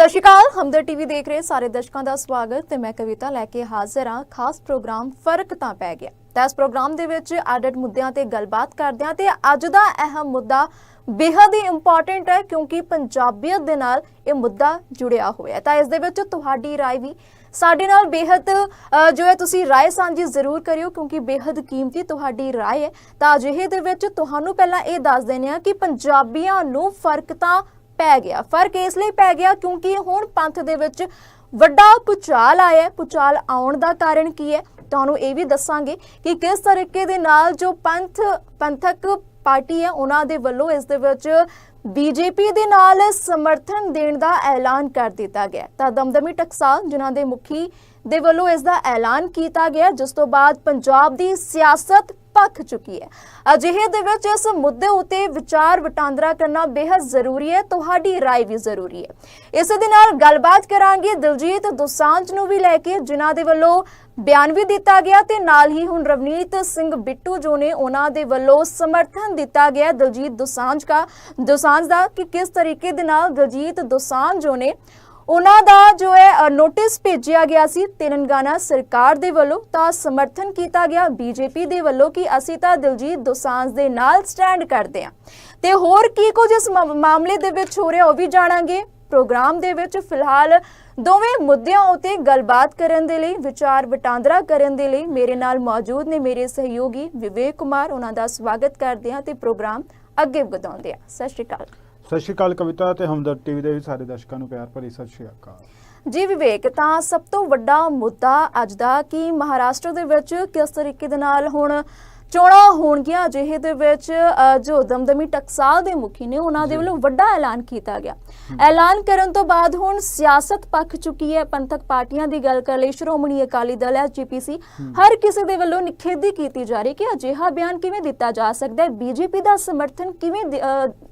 ਸਤਿ ਸ਼੍ਰੀ ਅਕਾਲ, ਹਮਦਰ ਟੀਵੀ ਦੇਖ ਰਹੇ ਸਾਰੇ ਦਰਸ਼ਕਾਂ ਦਾ ਸਵਾਗਤ ਤੇ ਮੈਂ ਕਵਿਤਾ ਲੈ ਕੇ ਹਾਜ਼ਰ ਹਾਂ। ਖਾਸ ਪ੍ਰੋਗਰਾਮ ਫ਼ਰਕ ਤਾਂ ਪੈ ਗਿਆ। ਤਾਂ ਇਸ ਪ੍ਰੋਗਰਾਮ ਦੇ ਵਿੱਚ ਆਡਟ ਮੁੱਦਿਆਂ ਤੇ ਗੱਲਬਾਤ ਕਰਦੇ ਹਾਂ ਤੇ ਅੱਜ ਦਾ ਅਹਿਮ ਮੁੱਦਾ ਬੇहद ਹੀ ਇੰਪੋਰਟੈਂਟ ਹੈ ਕਿਉਂਕਿ ਪੰਜਾਬੀਅਤ ਦੇ ਨਾਲ ਇਹ ਮੁੱਦਾ ਜੁੜਿਆ ਹੋਇਆ ਹੈ। ਤਾਂ ਇਸ ਦੇ ਵਿੱਚ ਤੁਹਾਡੀ رائے ਵੀ ਸਾਡੇ ਨਾਲ ਬੇहद ਜੋ ਹੈ ਤੁਸੀਂ رائے ਸਾਂਝੀ ਜ਼ਰੂਰ ਕਰਿਓ ਕਿਉਂਕਿ ਬੇहद ਕੀਮਤੀ ਤੁਹਾਡੀ رائے ਹੈ। ਤਾਂ ਅਜਿਹੇ ਦੇ ਵਿੱਚ ਤੁਹਾਨੂੰ ਪਹਿਲਾਂ ਇਹ ਦੱਸ ਦੇਣੇ ਆ ਕਿ ਪੰਜਾਬੀਆਂ ਨੂੰ ਫ਼ਰਕ ਤਾਂ ਪੈ ਗਿਆ। ਫ਼ਰਕ ਇਸ ਲਈ ਪੈ ਗਿਆ ਕਿਉਂਕਿ ਹੁਣ ਪੰਥ ਦੇ ਵਿੱਚ ਵੱਡਾ ਪੁਚਾਲ ਆਇਆ ਹੈ। ਪੁਚਾਲ ਆਉਣ ਦਾ ਕਾਰਨ ਕੀ ਹੈ? ਤੁਹਾਨੂੰ ਇਹ ਵੀ ਦੱਸਾਂਗੇ ਕਿ ਕਿਸ ਤਰੀਕੇ ਦੇ ਨਾਲ ਜੋ ਪੰਥ, ਪੰਥਕ ਪਾਰਟੀ ਹੈ, ਉਹਨਾਂ ਦੇ ਵੱਲੋਂ ਇਸ ਦੇ ਵਿੱਚ ਬੀਜੇਪੀ ਦੇ ਨਾਲ ਸਮਰਥਨ ਦੇਣ ਦਾ ਐਲਾਨ ਕਰ ਦਿੱਤਾ ਗਿਆ ਤਾਂ ਦਮਦਮੀ ਟਕਸਾਲ, ਜਿਨ੍ਹਾਂ ਦੇ ਮੁਖੀ ਦੇ ਵੱਲੋਂ ਇਸ ਦਾ ਐਲਾਨ ਕੀਤਾ ਗਿਆ ਜਿਸ ਤੋਂ ਬਾਅਦ ਪੰਜਾਬ ਦੀ ਸਿਆਸਤ ਭਖ ਚੁੱਕੀ ਹੈ। ਅਜਿਹੇ ਦੇ ਵਿੱਚ ਇਸ ਮੁੱਦੇ ਉਤੇ ਵਿਚਾਰ ਵਟਾਂਦਰਾ ਕਰਨਾ ਬੇहद ਜ਼ਰੂਰੀ ਹੈ, ਤੁਹਾਡੀ رائے ਵੀ ਜ਼ਰੂਰੀ ਹੈ। ਇਸੇ ਦੇ ਨਾਲ ਗੱਲਬਾਤ ਕਰਾਂਗੇ ਦਿਲਜੀਤ ਦੋਸਾਂਝ ਨੂੰ ਵੀ ਲੈ ਕੇ, ਜਿਨ੍ਹਾਂ ਦੇ ਵੱਲੋਂ ਬਿਆਨ ਵੀ ਦਿੱਤਾ ਗਿਆ ਤੇ ਨਾਲ ਹੀ ਹੁਣ ਰਵਨੀਤ ਸਿੰਘ ਬਿੱਟੂ ਜੋ ਨੇ, ਉਹਨਾਂ ਦੇ ਵੱਲੋਂ ਸਮਰਥਨ ਦਿੱਤਾ ਗਿਆ ਦਿਲਜੀਤ ਦੋਸਾਂਝ ਦਾ। ਦੋਸਾਂਝ ਦਾ ਕਿ ਕਿਸ ਤਰੀਕੇ ਦੇ ਨਾਲ ਦਿਲਜੀਤ ਦੋਸਾਂਝ ਜੋ ਨੇ ਉਹਨਾਂ ਦਾ ਜੋ ਹੈ ਨੋਟਿਸ ਭੇਜਿਆ ਗਿਆ ਸੀ, ਤੇਲੰਗਾਨਾ ਸਰਕਾਰ ਦੇ ਵੱਲੋਂ ਤਾਂ ਸਮਰਥਨ ਕੀਤਾ ਗਿਆ, ਬੀਜੇਪੀ ਦੇ ਵੱਲੋਂ ਕਿ ਅਸੀਂ ਤਾਂ ਦਿਲਜੀਤ ਦੋਸਾਂਝ ਦੇ ਨਾਲ ਸਟੈਂਡ ਕਰਦੇ ਹਾਂ। ਤੇ ਹੋਰ ਕੀ ਕੁਝ ਇਸ ਮਾਮਲੇ ਦੇ ਵਿੱਚ ਹੋ ਰਿਹਾ ਉਹ ਵੀ ਜਾਣਾਂਗੇ। ਪ੍ਰੋਗਰਾਮ ਦੇ ਵਿੱਚ ਫਿਲਹਾਲ ਦੋਵੇਂ ਮੁੱਦਿਆਂ ਉਤੇ ਗੱਲਬਾਤ ਕਰਨ ਦੇ ਲਈ, ਵਿਚਾਰ ਵਟਾਂਦਰਾ ਕਰਨ ਦੇ ਲਈ ਮੇਰੇ ਨਾਲ ਮੌਜੂਦ ਨੇ ਮੇਰੇ ਸਹਿਯੋਗੀ ਵਿਵੇਕ ਕੁਮਾਰ। ਉਹਨਾਂ ਦਾ ਸਵਾਗਤ ਕਰਦੇ ਹਾਂ ਤੇ ਪ੍ਰੋਗਰਾਮ ਅੱਗੇ ਵਧਾਉਂਦੇ ਹਾਂ। ਸਤਿ ਸ਼੍ਰੀ ਅਕਾਲ। ਸਤਿ ਸ਼੍ਰੀ ਅਕਾਲ ਕਵਿਤਾ ਤੇ ਹਮਦਰਦ ਟੀਵੀ ਦੇ ਵੀ ਸਾਰੇ ਦਰਸ਼ਕਾਂ ਨੂੰ ਪਿਆਰ ਭਰੀ ਸਤਿ ਸ਼੍ਰੀ ਅਕਾਲ। ਜੀ ਵਿਵੇਕ, ਤਾਂ ਸਭ ਤੋਂ ਵੱਡਾ ਮੁੱਦਾ ਅੱਜ ਦਾ ਕਿ ਮਹਾਰਾਸ਼ਟਰ ਦੇ ਵਿੱਚ ਕਿਸ ਤਰੀਕੇ ਦੇ ਨਾਲ ਹੁਣ ਚੋਣਾਂ ਹੋਣਗੀਆਂ ਅਜਿਹੇ ਦੇ ਵਿੱਚ ਜੋ ਦਮਦਮੀ ਟਕਸਾਲ ਦੇ ਮੁਖੀ ਨੇ ਉਹਨਾਂ ਦੇ। ਵੱਲੋਂ ਵੱਡਾ ਐਲਾਨ ਕੀਤਾ ਗਿਆ। ਐਲਾਨ ਕਰਨ ਤੋਂ ਬਾਅਦ ਹੁਣ ਸਿਆਸਤ ਪੱਕ ਚੁੱਕੀ ਹੈ ਪੰਥਕ ਪਾਰਟੀਆਂ ਦੀ ਗੱਲ ਕਰ ਲਈ ਸ਼੍ਰੋਮਣੀ ਅਕਾਲੀ ਦਲ ਹੈ ਜੀਪੀਸੀ ਹਰ ਕਿਸੇ ਦੇ ਵੱਲੋਂ ਨਿਖੇਧੀ ਕੀਤੀ ਜਾ ਰਹੀ ਕਿ ਅਜਿਹਾ ਬਿਆਨ ਕਿਵੇਂ ਦਿੱਤਾ ਜਾ ਸਕਦਾ ਹੈ? ਬੀਜੇਪੀ ਦਾ ਸਮਰਥਨ ਕਿਵੇਂ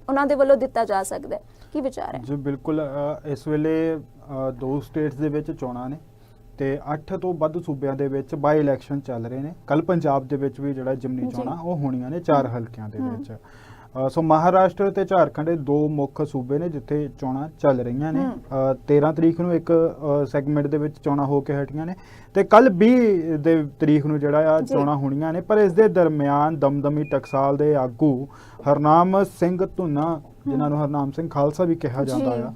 ਉਹਨਾਂ ਦੇ ਵੱਲੋਂ ਦਿੱਤਾ ਜਾ ਸਕਦਾ ਹੈ? ਕੀ ਵਿਚਾਰ ਹੈ? ਜੀ ਬਿਲਕੁਲ ਇਸ ਵੇਲੇ ਦੋ ਸਟੇਟਸ ਦੇ ਵਿੱਚ ਚੋਣਾਂ ਨੇ। ਤੇ 8 ਤੋਂ ਵੱਧ ਸੂਬਿਆਂ ਦੇ ਵਿੱਚ ਬਾਈ ਇਲੈਕਸ਼ਨ ਚੱਲ ਰਹੇ ਨੇ ਕੱਲ ਪੰਜਾਬ ਦੇ ਵਿੱਚ ਵੀ ਜਿਹੜਾ ਜਿਮਨੀ। ਚੋਣਾਂ ਉਹ ਹੋਣੀਆਂ ਨੇ ਚਾਰ ਹਲਕਿਆਂ ਦੇ। ਵਿੱਚ ਸੋ ਮਹਾਰਾਸ਼ਟਰ ਤੇ ਝਾਰਖੰਡ ਇਹ ਦੋ ਮੁੱਖ ਸੂਬੇ ਨੇ ਜਿੱਥੇ ਚੋਣਾਂ ਚੱਲ ਰਹੀਆਂ ਨੇ ਹਮ। ਅ, 13 ਤਰੀਕ ਨੂੰ ਇੱਕ ਸੈਗਮੈਂਟ ਦੇ ਵਿੱਚ ਚੋਣਾਂ ਹੋ ਕੇ ਹਟੀਆਂ ਨੇ ਤੇ ਕੱਲ 20 ਦੇ ਤਰੀਕ ਨੂੰ ਜਿਹੜਾ ਆ। ਚੋਣਾਂ ਹੋਣੀਆਂ ਨੇ ਪਰ ਇਸ ਦੇ ਦਰਮਿਆਨ ਦਮਦਮੀ ਟਕਸਾਲ ਦੇ ਆਗੂ ਹਰਨਾਮ ਸਿੰਘ ਧੁੰਨਾ ਜਿਨ੍ਹਾਂ ਨੂੰ ਹਰਨਾਮ ਸਿੰਘ ਖਾਲਸਾ ਵੀ ਕਿਹਾ ਜਾਂਦਾ। ਆ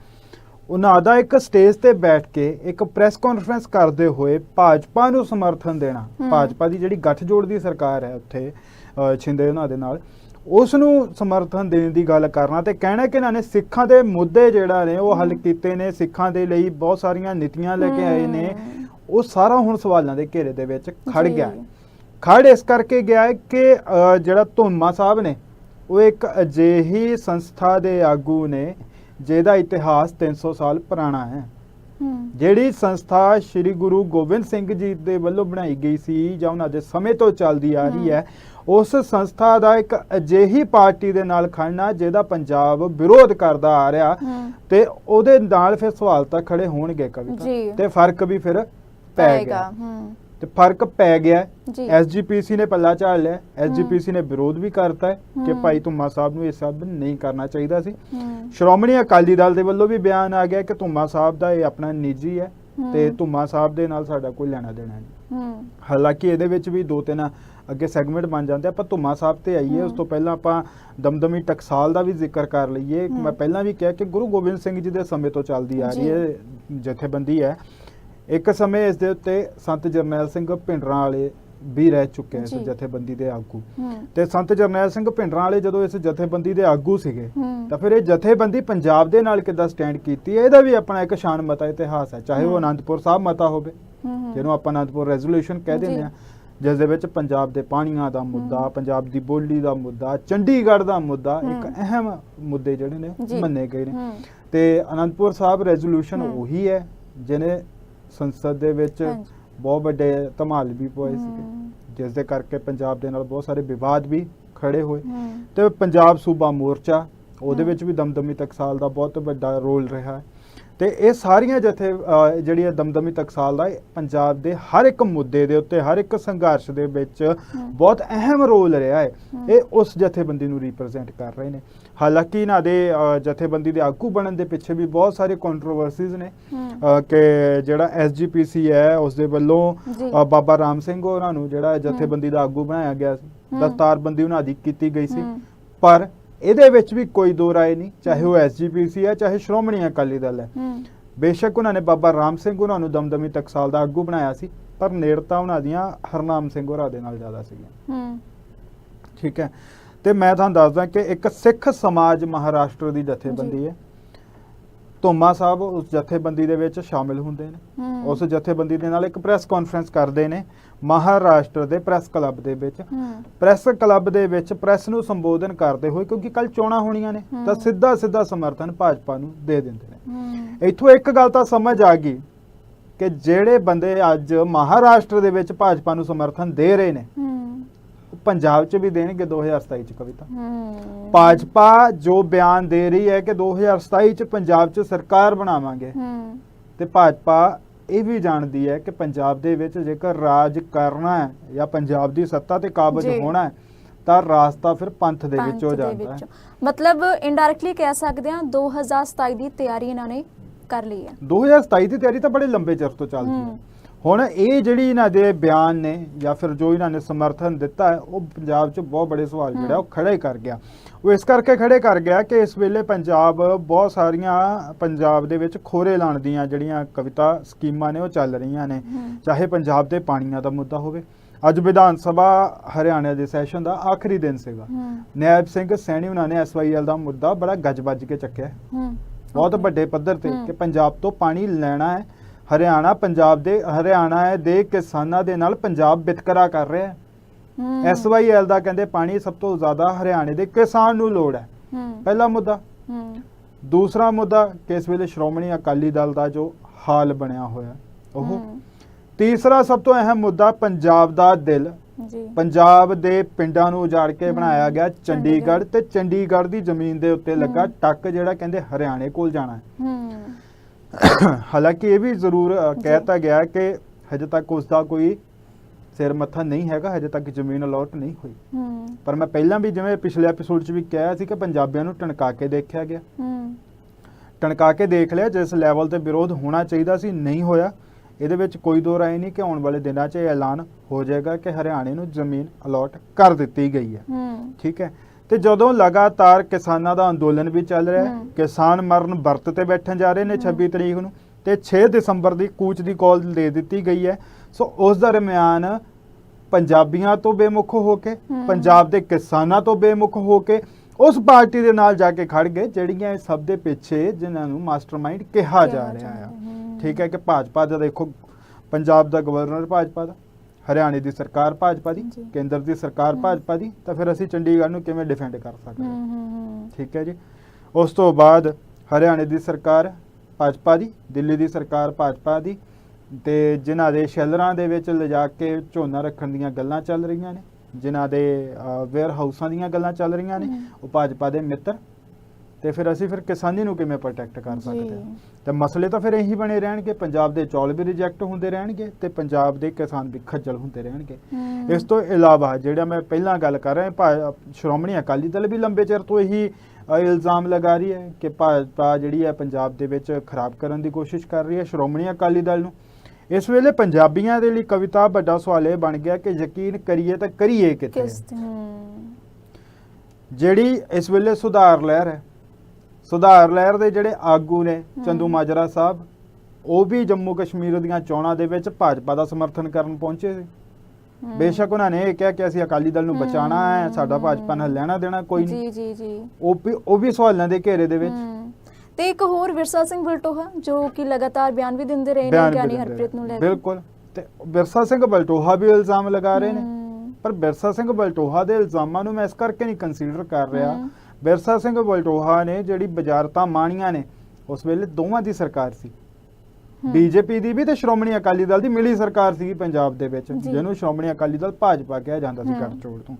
ਉਹਨਾਂ ਦਾ ਇੱਕ ਸਟੇਜ ਤੇ ਬੈਠ ਕੇ ਇੱਕ ਪ੍ਰੈਸ ਕਾਨਫਰੰਸ ਕਰਦੇ ਹੋਏ ਭਾਜਪਾ ਨੂੰ ਸਮਰਥਨ ਦੇਣਾ। ਭਾਜਪਾ ਦੀ ਜਿਹੜੀ ਗੱਠਜੋੜ ਦੀ ਸਰਕਾਰ ਹੈ ਉੱਥੇ ਛਿੰਦੇ ਉਹਨਾਂ ਦੇ ਨਾਲ ਉਸ ਨੂੰ ਸਮਰਥਨ ਦੇਣ ਦੀ ਗੱਲ ਕਰਨਾ ਤੇ ਕਹਿਣਾ ਕਿ ਇਹਨਾਂ ਨੇ ਸਿੱਖਾਂ ਦੇ ਮੁੱਦੇ ਜਿਹੜਾ ਨੇ ਉਹ ਹੱਲ। ਕੀਤੇ ਨੇ ਸਿੱਖਾਂ ਦੇ ਲਈ ਬਹੁਤ ਸਾਰੀਆਂ ਨੀਤੀਆਂ ਲੈ ਕੇ ਆਏ ਨੇ। ਉਹ ਸਾਰਾ ਹੁਣ ਸਵਾਲਾਂ ਦੇ ਘੇਰੇ ਦੇ ਵਿੱਚ ਖੜ। ਗਿਆ। ਖੜ ਇਸ ਕਰਕੇ ਗਿਆ ਹੈ ਕਿ ਜਿਹੜਾ ਧੁੰਮਾ ਸਾਹਿਬ ਨੇ ਉਹ ਇੱਕ ਅਜਿਹੀ ਸੰਸਥਾ ਦੇ ਆਗੂ ਨੇ ਜਿਹਦਾ ਇਤਿਹਾਸ 300 ਸਾਲ ਪੁਰਾਣਾ ਹੈ। ਜਿਹੜੀ ਸੰਸਥਾ ਸ੍ਰੀ ਗੁਰੂ ਗੋਬਿੰਦ ਸਿੰਘ ਜੀ ਦੇ ਵੱਲੋਂ ਬਣਾਈ ਗਈ ਸੀ ਜਾਂ ਉਹਨਾਂ ਦੇ ਸਮੇਂ ਤੋਂ ਚੱਲਦੀ ਆ ਰਹੀ ਹੈ ਉਸ ਸੰਸਥਾ ਦਾ ਇੱਕ ਅਜਿਹੀ ਪਾਰਟੀ ਦੇ ਨਾਲ ਖੜਨਾ ਜਿਹਦਾ ਪੰਜਾਬ ਵਿਰੋਧ ਕਰਦਾ ਆ ਰਿਹਾ ਤੇ ਉਹਦੇ ਨਾਲ ਫਿਰ ਸਵਾਲ ਤਾਂ ਖੜੇ ਹੋਣਗੇ ਕਵਿਤਾ ਜੀ। ਤੇ ਫ਼ਰਕ ਵੀ ਫਿਰ ਪੈ ਗਿਆ। ਤੇ ਫ਼ਰਕ ਪੈ ਗਿਆ ਐਸਜੀਪੀਸੀ ਨੇ ਪੱਲਾ ਝਾੜ ਲਿਆ ਐਸਜੀਪੀਸੀ ਨੇ ਵਿਰੋਧ ਵੀ ਕਰਤਾ ਹੈ ਕਿ। ਭਾਈ ਧੁੰਮਾ ਸਾਹਿਬ ਨੂੰ ਇਹ ਸਭ ਨਹੀਂ ਕਰਨਾ ਚਾਹੀਦਾ ਸੀ ਸ਼੍ਰੋਮਣੀ ਅਕਾਲੀ ਦਲ ਦੇ ਵੱਲੋਂ ਵੀ ਬਿਆਨ ਆ ਗਿਆ ਕਿ ਧੁੰਮਾ ਸਾਹਿਬ ਦਾ ਇਹ ਆਪਣਾ ਨਿੱਜੀ ਹੈ ਤੇ। ਧੁੰਮਾ ਸਾਹਿਬ ਦੇ ਨਾਲ ਸਾਡਾ ਕੋਈ ਲੈਣਾ ਦੇਣਾ ਨਹੀਂ ਹਾਲਾਂਕਿ ਇਹਦੇ ਵਿੱਚ ਵੀ ਦੋ ਤਿੰਨ ਅੱਗੇ ਸੈਗਮੈਂਟ ਬਣ ਜਾਂਦੇ ਆਪਾਂ ਧੁੰਮਾ ਸਾਹਿਬ ਤੇ ਆਈਏ। ਉਸ ਤੋਂ ਪਹਿਲਾਂ ਆਪਾਂ ਦਮਦਮੀ ਟਕਸਾਲ ਦਾ ਵੀ ਜ਼ਿਕਰ ਕਰ ਲਈਏ। ਮੈਂ ਪਹਿਲਾਂ ਵੀ ਕਿਹਾ ਕਿ ਗੁਰੂ ਗੋਬਿੰਦ ਸਿੰਘ ਜੀ ਦੇ ਸਮੇਂ ਤੋਂ ਚੱਲਦੀ ਆ ਰਹੀ। ਹੈ ਜਥੇਬੰਦੀ ਹੈ ਇੱਕ ਸਮੇਂ ਇਸ ਦੇ ਉੱਤੇ ਸੰਤ ਜਰਨੈਲ ਸਿੰਘ ਭਿੰਡਰਾਂ ਵਾਲੇ ਵੀ ਰਹਿ ਚੁੱਕੇ ਇਸ ਜੀ। ਜਥੇਬੰਦੀ ਦੇ ਆਗੂ ਤੇ ਸੰਤ ਜਰਨੈਲ ਸਿੰਘ ਭਿੰਡਰਾਂ ਵਾਲੇ ਜਦੋਂ ਇਸ ਜਥੇਬੰਦੀ ਦੇ ਆਗੂ ਸੀਗੇ ਤਾਂ ਫਿਰ ਇਹ ਜਥੇਬੰਦੀ ਪੰਜਾਬ ਦੇ ਨਾਲ ਕਿੱਦਾਂ ਸਟੈਂਡ ਕੀਤੀ ਹੈ ਇਹਦਾ ਵੀ ਆਪਣਾ ਇੱਕ ਸ਼ਾਨ ਮਤਾ ਇਤਿਹਾਸ ਹੈ ਚਾਹੇ ਉਹ। ਅਨੰਦਪੁਰ ਸਾਹਿਬ ਮਤਾ ਹੋਵੇ ਜਿਹਨੂੰ ਆਪਾਂ ਅਨੰਦਪੁਰ ਰੈਜ਼ੋਲੂਸ਼ਨ ਕਹਿ ਜੀ। ਦਿੰਦੇ ਆ ਜਿਸ ਦੇ ਵਿੱਚ ਪੰਜਾਬ ਦੇ ਪਾਣੀਆਂ ਦਾ ਮੁੱਦਾ। ਪੰਜਾਬ ਦੀ ਬੋਲੀ ਦਾ ਮੁੱਦਾ ਚੰਡੀਗੜ੍ਹ ਦਾ ਮੁੱਦਾ ਇੱਕ ਹਮ। ਅਹਿਮ ਮੁੱਦੇ ਜਿਹੜੇ ਨੇ। ਮੰਨੇ ਗਏ ਨੇ ਤੇ ਅਨੰਦਪੁਰ ਸਾਹਿਬ ਰੈਜ਼ੋਲੂਸ਼ਨ। ਉਹੀ ਹੈ ਜਿਹਨੇ ਸੰਸਦ ਦੇ ਵਿੱਚ ਹਾਂਜੀ। ਬਹੁਤ ਵੱਡੇ ਧਮਾਲ ਵੀ ਪਏ ਸੀਗੇ। ਹਮ ਜਿਸ ਦੇ ਕਰਕੇ ਪੰਜਾਬ ਦੇ ਨਾਲ ਬਹੁਤ ਸਾਰੇ ਵਿਵਾਦ ਵੀ ਖੜੇ ਹੋਏ। ਹਮ ਤੇ ਪੰਜਾਬ ਸੂਬਾ ਮੋਰਚਾ ਉਹਦੇ। ਵਿੱਚ ਵੀ ਦਮਦਮੀ ਟਕਸਾਲ ਦਾ ਬਹੁਤ ਵੱਡਾ ਰੋਲ ਰਿਹਾ ਹੈ। ਤੇ ਇਹ ਸਾਰੀਆਂ ਜਥੇ ਅ, ਜਿਹੜੀ ਇਹ ਦਮਦਮੀ ਟਕਸਾਲ ਦਾ ਪੰਜਾਬ ਦੇ ਹਰ ਇੱਕ ਮੁੱਦੇ ਦੇ ਉੱਤੇ ਹਰ ਇੱਕ ਸੰਘਰਸ਼ ਦੇ ਵਿੱਚ ਬਹੁਤ ਅਹਿਮ ਰੋਲ ਰਿਹਾ ਹੈ। ਇਹ ਉਸ ਜਥੇਬੰਦੀ ਨੂੰ ਰਿਪਰੈਜ਼ੈਂਟ ਕਰ ਰਹੇ ਨੇ। ਹਾਲਾਂਕਿ ਇਹਨਾਂ ਦੇ ਜਥੇਬੰਦੀ ਦੇ ਆਗੂ ਬਣਨ ਦੇ ਪਿੱਛੇ ਵੀ ਬਹੁਤ ਸਾਰੇ ਕੰਟਰੋਵਰਸੀਜ਼ ਨੇ। ਕਿ ਜਿਹੜਾ ਐਸਜੀਪੀਸੀ ਹੈ ਉਸ ਦੇ ਵੱਲੋਂ ਬਾਬਾ ਰਾਮ ਸਿੰਘ ਹੋਰਾਂ ਨੂੰ ਜਿਹੜਾ ਜਥੇਬੰਦੀ ਦਾ ਆਗੂ ਬਣਾਇਆ ਗਿਆ ਸੀ। ਦਸਤਾਰਬੰਦੀ ਉਹਨਾਂ ਦੀ ਕੀਤੀ ਗਈ ਸੀ। ਪਰ ਇਹਦੇ ਵਿੱਚ ਵੀ ਕੋਈ ਦੋ ਰਾਏ ਨਹੀਂ ਚਾਹੇ ਉਹ ਐਸਜੀਪੀਸੀ ਹੈ ਚਾਹੇ ਸ਼੍ਰੋਮਣੀ ਅਕਾਲੀ ਦਲ ਹੈ। ਬੇਸ਼ੱਕ ਉਹਨਾਂ ਨੇ ਬਾਬਾ ਰਾਮ ਸਿੰਘ ਉਹਨਾਂ ਨੂੰ ਦਮਦਮੀ ਟਕਸਾਲ ਦਾ ਆਗੂ ਬਣਾਇਆ ਸੀ ਪਰ ਨੇੜਤਾ ਉਹਨਾਂ ਦੀਆਂ ਹਰਨਾਮ ਸਿੰਘ ਹੋਰਾਂ ਦੇ ਨਾਲ ਜ਼ਿਆਦਾ ਸੀਗੀਆਂ। ਹੂੰ। ਠੀਕ ਹੈ। ਤੇ ਮੈਂ ਤੁਹਾਨੂੰ ਦੱਸਦਾ ਕਿ ਇੱਕ ਸਿੱਖ ਸਮਾਜ ਮਹਾਰਾਸ਼ਟਰ ਦੀ ਜਥੇਬੰਦੀ ਹੈ। ਧੋਮਾ ਸਾਹਿਬ ਉਸ ਜਥੇਬੰਦੀ ਦੇ ਵਿੱਚ ਸ਼ਾਮਿਲ ਹੁੰਦੇ ਨੇ। ਉਸ ਜਥੇਬੰਦੀ ਦੇ ਨਾਲ ਇੱਕ ਪ੍ਰੈਸ ਕਾਨਫਰੰਸ ਕਰਦੇ ਨੇ ਮਹਾਰਾਸ਼ਟਰ ਦੇ ਪ੍ਰੈਸ ਕਲੱਬ ਦੇ ਵਿੱਚ। ਪ੍ਰੈਸ ਕਲੱਬ ਦੇ ਵਿੱਚ ਪ੍ਰੈਸ ਨੂੰ ਸੰਬੋਧਨ ਕਰਦੇ ਹੋਏ ਕਿਉਂਕਿ ਕੱਲ ਚੋਣਾਂ ਹੋਣੀਆਂ ਨੇ। ਤਾਂ ਸਿੱਧਾ ਸਿੱਧਾ ਸਮਰਥਨ ਭਾਜਪਾ ਨੂੰ ਦੇ ਦਿੰਦੇ ਨੇ। ਇੱਥੋਂ ਇੱਕ ਗੱਲ ਤਾਂ ਸਮਝ ਆ ਗਈ ਕਿ ਜਿਹੜੇ ਬੰਦੇ ਅੱਜ ਮਹਾਰਾਸ਼ਟਰ ਦੇ ਵਿੱਚ ਭਾਜਪਾ ਨੂੰ ਸਮਰਥਨ ਦੇ ਰਹੇ ਨੇ ਪੰਜਾਬ 'ਚ ਵੀ ਦੇਣਗੇ 2027 'ਚ ਕਵਿਤਾ ਭਾਜਪਾ ਜੋ ਬਿਆਨ ਦੇ ਰਹੀ ਹੈ ਕਿ 2027 'ਚ ਪੰਜਾਬ 'ਚ ਸਰਕਾਰ ਬਣਾਵਾਂਗੇ ਤੇ ਭਾਜਪਾ ਇਹ ਵੀ ਜਾਣਦੀ ਹੈ ਕਿ ਪੰਜਾਬ ਦੇ ਵਿੱਚ ਜੇਕਰ ਰਾਜ ਕਰਨਾ ਹੈ ਜਾਂ ਪੰਜਾਬ ਦੀ ਸੱਤਾ ਤੇ ਕਾਬਜ। ਹੋਣਾ ਹੈ ਤਾਂ ਰਾਸਤਾ ਫਿਰ ਪੰਥ ਦੇ ਵਿੱਚ ਹੋ ਜਾਂਦਾ ਹੈ। ਮਤਲਬ ਇਨਡਾਇਰੈਕਟਲੀ ਕਹਿ ਸਕਦੇ ਹਾਂ 2027 ਦੀ ਤਿਆਰੀ ਇਹਨਾਂ ਨੇ ਕਰ ਲਈ ਹੈ 2027 ਦੀ ਤਿਆਰੀ ਤਾਂ ਬੜੇ ਲੰਬੇ ਚਿਰ ਤੋਂ ਚੱਲਦੀ ਹੂੰ। ਹੁਣ ਇਹ ਜਿਹੜੀ ਇਹਨਾਂ ਦੇ ਬਿਆਨ ਨੇ ਜਾਂ ਫਿਰ ਜੋ ਇਹਨਾਂ ਨੇ ਸਮਰਥਨ ਦਿੱਤਾ ਹੈ ਉਹ ਪੰਜਾਬ 'ਚ ਬਹੁਤ ਬੜੇ ਸਵਾਲ ਜਿਹੜਾ ਉਹ ਖੜੇ ਕਰ ਗਿਆ। ਉਹ ਇਸ ਕਰਕੇ ਖੜੇ ਕਰ ਗਿਆ ਕਿ ਇਸ ਵੇਲੇ ਪੰਜਾਬ ਬਹੁਤ ਸਾਰੀਆਂ ਪੰਜਾਬ ਦੇ ਵਿੱਚ ਖੋਰੇ ਲਾਣ ਦੀਆਂ ਜਿਹੜੀਆਂ ਕਵਿਤਾ ਸਕੀਮਾਂ ਨੇ ਉਹ ਚੱਲ ਰਹੀਆਂ ਨੇ। ਚਾਹੇ ਪੰਜਾਬ ਦੇ ਪਾਣੀਆਂ ਦਾ ਮੁੱਦਾ ਹੋਵੇ। ਅੱਜ ਵਿਧਾਨ ਸਭਾ ਹਰਿਆਣਾ ਦੇ ਸੈਸ਼ਨ ਦਾ ਆਖਰੀ ਦਿਨ ਸੀਗਾ। ਨੈਬ ਸਿੰਘ ਸੈਣੀ ਉਹਨਾਂ ਨੇ ਐਸਵਾਈਐਲ ਦਾ ਮੁੱਦਾ ਬੜਾ ਗੱਜ-ਵੱਜ ਕੇ ਚੱਕਿਆ। ਬਹੁਤ. ਵੱਡੇ ਪੱਧਰ ਤੇ। ਕਿ ਪੰਜਾਬ ਤੋਂ ਪਾਣੀ ਲੈਣਾ ਹੈ। ਹਰਿਆਣਾ ਪੰਜਾਬ ਦੇ ਹਰਿਆਣਾ ਹੈ ਦੇ ਕਿਸਾਨਾਂ ਦੇ ਨਾਲ ਪੰਜਾਬ ਵਿਤਕਰਾ ਕਰ ਰਿਹਾ ਹੈ। ਐਸਵਾਈਐਲ ਦਾ ਕਹਿੰਦੇ ਪਾਣੀ ਸਭ ਤੋਂ ਜ਼ਿਆਦਾ ਹਰਿਆਣੇ ਦੇ ਕਿਸਾਨ ਨੂੰ ਲੋੜ ਹੈ। ਪਹਿਲਾ ਮੁੱਦਾ। ਦੂਸਰਾ ਮੁੱਦਾ ਕਿ ਇਸ ਵੇਲੇ ਸ਼੍ਰੋਮਣੀ ਅਕਾਲੀ ਦਲ ਦਾ ਜੋ ਹਾਲ ਬਣਿਆ ਹੋਇਆ ਉਹ ਤੀਸਰਾ ਸਭ ਤੋਂ ਅਹਿਮ ਮੁੱਦਾ ਪੰਜਾਬ ਦਾ ਦਿਲ। ਜੀ। ਪੰਜਾਬ ਦੇ ਪਿੰਡਾਂ ਨੂੰ ਉਜਾੜ ਕੇ ਬਣਾਇਆ ਗਿਆ ਚੰਡੀਗੜ੍ਹ। ਤੇ ਚੰਡੀਗੜ੍ਹ ਦੀ ਜ਼ਮੀਨ ਦੇ ਉੱਤੇ ਲੱਗਾ। ਟੱਕ ਜਿਹੜਾ ਕਹਿੰਦੇ ਹਰਿਆਣੇ ਕੋਲ ਜਾਣਾ ਹੈ। ਹੂੰ। ਹਾਲਾਂਕਿ ਇਹ ਵੀ ਜ਼ਰੂਰ। ਕਹਿਤਾ ਗਿਆ ਕਿ ਹਜੇ ਤੱਕ ਉਸ ਦਾ ਕੋਈ ਸਿਰ ਮੱਥਾ ਨਹੀਂ ਹੈਗਾ ਹਜੇ ਤੱਕ ਜ਼ਮੀਨ ਅਲਾਟ ਨਹੀਂ ਹੋਈ। ਹੂੰ। ਪਰ ਮੈਂ ਪਹਿਲਾਂ ਵੀ ਜਿਵੇਂ ਪਿਛਲੇ ਐਪੀਸੋਡ 'ਚ ਵੀ ਕਿਹਾ ਸੀ ਕਿ ਪੰਜਾਬੀਆਂ ਨੂੰ ਟਣਕਾ ਕੇ ਦੇਖਿਆ ਗਿਆ। ਹੂੰ। ਟਣਕਾ ਕੇ ਦੇਖ ਲਿਆ ਜਿਸ ਲੈਵਲ ਤੇ ਵਿਰੋਧ ਹੋਣਾ ਚਾਹੀਦਾ ਸੀ ਨਹੀਂ ਹੋਇਆ। ਇਹਦੇ ਵਿੱਚ ਕੋਈ ਦੋ ਰਾਏ ਨਹੀਂ ਕਿ ਆਉਣ ਵਾਲੇ ਦਿਨਾਂ 'ਚ ਇਹ ਐਲਾਨ ਹੋ ਜਾਏਗਾ ਕਿ ਹਰਿਆਣੇ ਨੂੰ ਜ਼ਮੀਨ ਅਲਾਟ ਕਰ ਦਿੱਤੀ ਗਈ ਹੈ। ਹੂੰ। ਠੀਕ ਹੈ। ਤੇ ਜਦੋਂ ਲਗਾਤਾਰ ਕਿਸਾਨਾਂ ਦਾ ਅੰਦੋਲਨ ਵੀ ਚੱਲ ਰਿਹਾ ਹੈ। ਕਿਸਾਨ ਮਰਨ ਵਰਤ ਤੇ ਬੈਠਣ ਜਾ ਰਹੇ ਨੇ ਹਮ। 26 ਤਰੀਕ ਨੂੰ ਤੇ 6 ਦਸੰਬਰ ਦੀ ਕੂਚ ਦੀ ਕਾਲ ਦੇ ਦਿੱਤੀ ਗਈ ਹੈ ਸੋ ਉਸ ਦਰਮਿਆਨ ਪੰਜਾਬੀਆਂ ਤੋਂ ਬੇਮੁਖ ਹੋ ਕੇ। ਪੰਜਾਬ ਦੇ ਕਿਸਾਨਾਂ ਤੋਂ ਬੇਮੁਖ ਹੋ ਕੇ ਉਸ ਪਾਰਟੀ ਦੇ ਨਾਲ ਜਾ ਕੇ ਖੜ ਗਏ ਜਿਹੜੀਆਂ ਇਹ ਸਭ ਦੇ ਪਿੱਛੇ ਜਿਨ੍ਹਾਂ ਨੂੰ ਮਾਸਟਰਮਾਈਂਡ ਕਿਹਾ ਜਾ ਰਿਹਾ ਹਮ। ਠੀਕ ਹੈ ਕਿ ਭਾਜਪਾ ਦਾ ਦੇਖੋ ਪੰਜਾਬ ਦਾ ਗਵਰਨਰ ਭਾਜਪਾ ਦਾ ਹਰਿਆਣੇ ਦੀ ਸਰਕਾਰ ਭਾਜਪਾ ਦੀ ਜੀ। ਕੇਂਦਰ ਦੀ ਸਰਕਾਰ। ਭਾਜਪਾ ਦੀ ਤਾਂ ਫਿਰ ਅਸੀਂ ਚੰਡੀਗੜ੍ਹ ਨੂੰ ਕਿਵੇਂ ਡਿਫੈਂਡ ਕਰ ਸਕਦੇ ਹੂੰ ਹਾਂ ਹੂੰ ਹੂੰ ਠੀਕ ਹੈ ਜੀ ਉਸ ਤੋਂ ਬਾਅਦ ਹਰਿਆਣੇ ਦੀ ਸਰਕਾਰ ਭਾਜਪਾ ਦੀ ਦਿੱਲੀ ਦੀ ਸਰਕਾਰ ਭਾਜਪਾ ਦੀ ਤੇ ਜਿਨ੍ਹਾਂ ਦੇ ਸ਼ੈਲਰਾਂ ਦੇ ਵਿੱਚ ਲਿਜਾ ਕੇ ਝੋਨਾ ਰੱਖਣ ਦੀਆਂ ਗੱਲਾਂ ਚੱਲ ਰਹੀਆਂ ਨੇ ਜਿਨ੍ਹਾਂ ਦੇ ਵੇਅਰ ਹਾਊਸਾਂ ਦੀਆਂ ਗੱਲਾਂ ਚੱਲ ਰਹੀਆਂ ਨੇ ਹਮ। ਉਹ ਭਾਜਪਾ ਦੇ ਮਿੱਤਰ ਤੇ ਫਿਰ ਅਸੀਂ ਫਿਰ ਕਿਸਾਨੀ ਨੂੰ ਕਿਵੇਂ ਪ੍ਰੋਟੈਕਟ ਕਰ ਸਕਦੇ। ਹਾਂ? ਤੇ ਮਸਲੇ ਤਾਂ ਫਿਰ ਇਹੀ ਬਣੇ ਰਹਿਣਗੇ ਪੰਜਾਬ ਦੇ ਚੌਲ ਵੀ ਰਿਜੈਕਟ ਹੁੰਦੇ ਰਹਿਣਗੇ ਤੇ ਪੰਜਾਬ ਦੇ ਕਿਸਾਨ ਵੀ ਖੱਜਲ ਹੁੰਦੇ ਰਹਿਣਗੇ। ਇਸ ਤੋਂ ਇਲਾਵਾ ਜਿਹੜਾ ਮੈਂ ਪਹਿਲਾਂ ਗੱਲ ਕਰ ਰਿਹਾ ਭਾ- ਸ਼੍ਰੋਮਣੀ ਅਕਾਲੀ ਦਲ ਵੀ ਲੰਬੇ ਚਿਰ ਤੋਂ ਇਹੀ ਇਲਜ਼ਾਮ ਲਗਾ ਰਹੀ ਹੈ ਕਿ ਭਾਜਪਾ ਜਿਹੜੀ ਹੈ ਪੰਜਾਬ ਦੇ ਵਿੱਚ ਖਰਾਬ ਕਰਨ ਦੀ ਕੋਸ਼ਿਸ਼ ਕਰ ਰਹੀ ਹੈ ਸ਼੍ਰੋਮਣੀ ਅਕਾਲੀ ਦਲ ਨੂੰ। ਇਸ ਵੇਲੇ ਪੰਜਾਬੀਆਂ ਦੇ ਲਈ ਕਵਿਤਾ ਵੱਡਾ ਸਵਾਲ ਇਹ ਬਣ ਗਿਆ ਕਿ ਯਕੀਨ ਕਰੀਏ ਤਾਂ ਕਰੀਏ ਕਿੱਥੇ? ਜਿਹੜੀ ਇਸ ਵੇਲੇ ਸੁਧਾਰ ਲਹਿਰ ਹੈ ਸੁਧਾਰ ਲਹਿਰ ਦੇ ਜਿਹੜੇ ਆਗੂ ਨੇ। ਚੰਦੂ ਮਾਜਰਾ ਸਾਹਿਬ ਉਹ ਵੀ ਜੰਮੂ ਕਸ਼ਮੀਰ ਦੀਆਂ ਚੋਣਾਂ ਦੇ ਵਿੱਚ ਭਾਜਪਾ ਦਾ ਸਮਰਥਨ ਕਰਨ ਪਹੁੰਚੇ ਸੀ। ਬੇਸ਼ੱਕ ਉਹਨਾਂ ਨੇ ਇਹ ਕਿਹਾ ਕਿ ਅਸੀਂ ਅਕਾਲੀ ਦਲ ਨੂੰ ਹਮ, ਬਚਾਉਣਾ ਹੈ ਸਾਡਾ ਭਾਜਪਾ ਨਾਲ ਲੈਣਾ ਦੇਣਾ ਕੋਈ ਨਹੀਂ। ਜੀ ਜੀ। ਜੀ ਉਹ ਵੀ ਉਹ ਵੀ ਸਵਾਲਾਂ ਦੇ ਘੇਰੇ ਦੇ ਵਿੱਚ। ਤੇ ਇੱਕ ਹੋਰ ਵਿਰਸਾ ਸਿੰਘ ਬਲਟੋਹਾ ਜੋ ਕਿ ਲਗਾਤਾਰ ਬਿਆਨ ਵੀ ਦਿੰਦੇ ਰਹੇ ਨੇ ਗਿਆਨੀ ਹਰਪ੍ਰੀਤ ਨੂੰ ਲੈ ਕੇ। ਬਿਲਕੁਲ। ਤੇ ਬਿਰਸਾ ਸਿੰਘ ਬਲਟੋਹਾ ਵੀ ਇਲਜ਼ਾਮ ਲਗਾ ਰਹੇ ਨੇ। ਪਰ ਬਿਰਸਾ ਸਿੰਘ ਬਲਟੋਹਾ ਦੇ ਇਲਜ਼ਾਮਾਂ ਨੂੰ ਮੈਂ ਇਸ ਕਰਕੇ ਨਹੀਂ ਕੰਸੀਡਰ ਕਰ ਰਿਹਾ ਬਿਰਸਾ ਸਿੰਘ ਬਲਟੋਹਾ ਨੇ ਜਿਹੜੀ ਵਜ਼ਾਰਤਾਂ ਮਾਣੀਆਂ ਨੇ ਉਸ ਵੇਲੇ ਦੋਵਾਂ ਦੀ ਸਰਕਾਰ ਸੀ। ਬੀਜੇਪੀ ਦੀ ਵੀ ਤੇ ਸ਼੍ਰੋਮਣੀ ਅਕਾਲੀ ਦਲ ਦੀ ਮਿਲੀ ਸਰਕਾਰ ਸੀ ਪੰਜਾਬ ਦੇ ਵਿੱਚ। ਜਿਹਨੂੰ ਸ਼੍ਰੋਮਣੀ ਅਕਾਲੀ ਦਲ ਭਾਜਪਾ ਕਿਹਾ ਜਾਂਦਾ ਸੀ। ਗੱਠਜੋੜ ਤੋਂ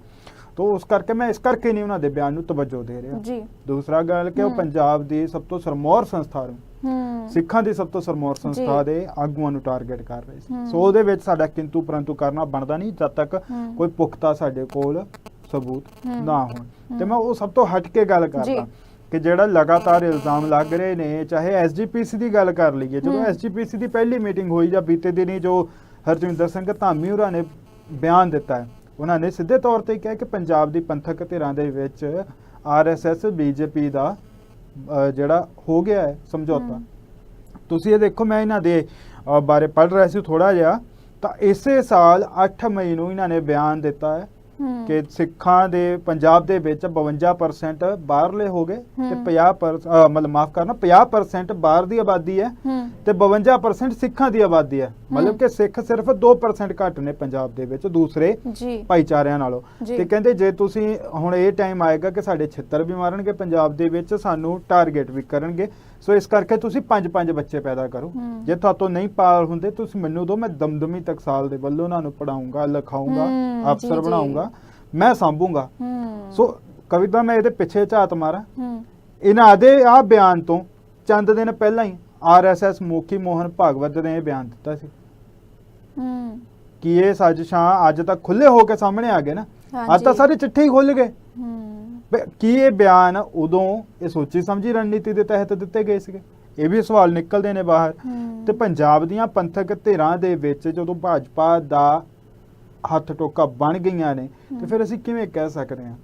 ਤੋਂ ਉਸ ਕਰਕੇ ਮੈਂ ਇਸ ਕਰਕੇ ਨਹੀਂ ਉਹਨਾਂ ਦੇ ਬਿਆਨ ਨੂੰ ਤਵੱਜੋ ਦੇ ਰਿਹਾ ਜੀ ਦੂਸਰਾ ਗੱਲ ਕਿ ਉਹ। ਪੰਜਾਬ ਦੀ ਸਭ ਤੋਂ ਸਰਮੌਰ ਸੰਸਥਾ ਨੂੰ ਸਿੱਖਾਂ ਦੀ ਸਭ ਤੋਂ ਸਰਮੌਰ ਸੰਸਥਾ। ਦੇ ਆਗੂਆਂ ਨੂੰ ਟਾਰਗੇਟ ਕਰ ਰਹੇ ਸੀ। ਸੋ ਉਹਦੇ ਵਿੱਚ ਸਾਡਾ ਕਿੰਤੂ ਪਰੰਤੂ ਕਰਨਾ ਬਣਦਾ ਨਹੀਂ ਜਦ ਤੱਕ। ਕੋਈ ਪੁਖਤਾ ਸਾਡੇ ਕੋਲ ਸਬੂਤ। ਨਾ ਹੋਣ ਤੇ। ਮੈਂ ਉਹ ਸਭ ਤੋਂ ਹਟ ਕੇ ਗੱਲ। ਕਰਦਾ ਕਿ ਜਿਹੜਾ ਲਗਾਤਾਰ ਇਲਜ਼ਾਮ ਲੱਗ ਰਹੇ ਨੇ ਚਾਹੇ ਐਸਜੀਪੀਸੀ ਦੀ ਗੱਲ ਕਰ ਲਈਏ ਜਦੋਂ। ਐਸਜੀਪੀਸੀ ਦੀ ਪਹਿਲੀ ਮੀਟਿੰਗ ਹੋਈ ਜਾਂ ਬੀਤੇ ਦਿਨੀ ਜੋ ਹਰਜਿੰਦਰ ਸਿੰਘ ਧਾਮੀ ਹੋਰਾਂ ਨੇ ਬਿਆਨ ਦਿੱਤਾ ਹੈ ਉਹਨਾਂ ਨੇ ਸਿੱਧੇ ਤੌਰ ਤੇ ਕਿਹਾ ਕਿ ਪੰਜਾਬ ਦੀ ਪੰਥਕ ਧਿਰਾਂ ਦੇ ਵਿੱਚ ਆਰਐਸਐਸ ਬੀਜੇਪੀ ਦਾ ਜਿਹੜਾ ਹੋ ਗਿਆ ਹੈ ਸਮਝੌਤਾ। ਤੁਸੀਂ ਇਹ ਦੇਖੋ ਮੈਂ ਇਹਨਾਂ ਦੇ ਬਾਰੇ ਪੜ੍ਹ ਰਿਹਾ ਸੀ ਥੋੜਾ ਜਿਹਾ ਤਾਂ ਇਸੇ ਸਾਲ 8 ਮਈ ਨੂੰ ਇਹਨਾਂ ਨੇ ਬਿਆਨ ਦਿੱਤਾ ਹੂੰ। ਕਿ ਸਿੱਖਾਂ ਦੇ ਪੰਜਾਬ ਦੇ ਵਿੱਚ 52% ਬਾਹਰਲੇ ਹੋ ਗਏ ਤੇ ਹੂੰ। 50% ਪਰ- ਅ, ਮਤਲਬ ਮਾਫ ਕਰਨਾ 50% ਬਾਹਰ ਦੀ ਆਬਾਦੀ ਹੈ ਤੇ 52% ਸਿੱਖਾਂ ਦੀ ਆਬਾਦੀ ਹੈ। ਮਤਲਬ ਕਿ ਸਿੱਖ ਸਿਰਫ 2% ਘੱਟ ਨੇ ਪੰਜਾਬ ਦੇ ਵਿੱਚ ਦੂਸਰੇ ਭਾਈਚਾਰਿਆਂ ਨਾਲੋਂ। ਤੇ ਕਹਿੰਦੇ ਜੇ ਤੁਸੀਂ ਹੁਣ ਇਹ ਟਾਈਮ ਆਏਗਾ ਕਿ ਸਾਡੇ ਛਿੱਤਰ ਵੀ ਮਾਰਨਗੇ ਪੰਜਾਬ ਦੇ ਵਿੱਚ ਸਾਨੂੰ ਟਾਰਗੇਟ ਵੀ ਕਰਨਗੇ ਸੋ ਇਸ ਕਰਕੇ ਤੁਸੀਂ ਪੰਜ ਪੰਜ ਬੱਚੇ ਪੈਦਾ ਕਰੋ। ਜੇ ਤੁਹਾਤੋਂ ਨਹੀਂ ਪਾਲ ਹੁੰਦੇ ਤੁਸੀਂ ਮੈਨੂੰ ਦਿਓ ਮੈਂ ਦਮਦਮੀ ਟਕਸਾਲ ਦੇ ਵੱਲੋਂ ਉਹਨਾਂ ਨੂੰ ਪੜਾਉਂਗਾ ਲਿਖਾਉਂਗਾ ਅਫਸਰ। ਬਣਾਉਂਗਾ ਮੈਂ ਸੰਭੂਗਾ। ਸੋ ਕਵਿਤਾ ਮੈਂ ਇਹਦੇ ਪਿੱਛੇ ਝਾਤ ਮਾਰਾਂ। ਇਹਨਾਂ ਦੇ ਆ ਬਿਆਨ ਤੋਂ ਚੰਦ ਦਿਨ ਪਹਿਲਾਂ ਹੀ ਆਰਐਸਐਸ ਮੁਖੀ ਮੋਹਨ ਭਾਗਵਤ ਨੇ ਇਹ ਬਿਆਨ ਦਿੱਤਾ ਸੀ। ਹੂੰ। ਕਿ ਇਹ ਸਾਜ਼ਿਸ਼ਾਂ ਅੱਜ ਤੱਕ ਖੁੱਲੇ ਹੋ ਕੇ ਸਾਹਮਣੇ ਆ ਗਏ ਨਾ? ਅੱਜ ਤਾਂ। ਸਾਰੇ ਚਿੱਠੇ ਹੀ ਖੁੱਲ ਗਏ। ਹੂੰ। ਕੀ ਇਹ ਬਿਆਨ ਉਦੋਂ ਇਹ ਸੋਚੀ ਸਮਝੀ ਰਣਨੀਤੀ ਦੇ ਤਹਿਤ ਦਿੱਤੇ ਗਏ ਸੀਗੇ ਇਹ ਵੀ ਸਵਾਲ ਨਿਕਲਦੇ ਨੇ ਬਾਹਰ। ਤੇ ਪੰਜਾਬ ਦੀਆਂ ਪੰਥਕ ਧਿਰਾਂ ਦੇ ਵਿੱਚ ਜਦੋਂ ਭਾਜਪਾ ਦਾ ਹੱਥ ਟੋਕਾ ਬਣ ਗਈਆਂ ਨੇ ਤੇ। ਫਿਰ ਅਸੀਂ ਕਿਵੇਂ ਕਹਿ ਸਕਦੇ ਹਾਂ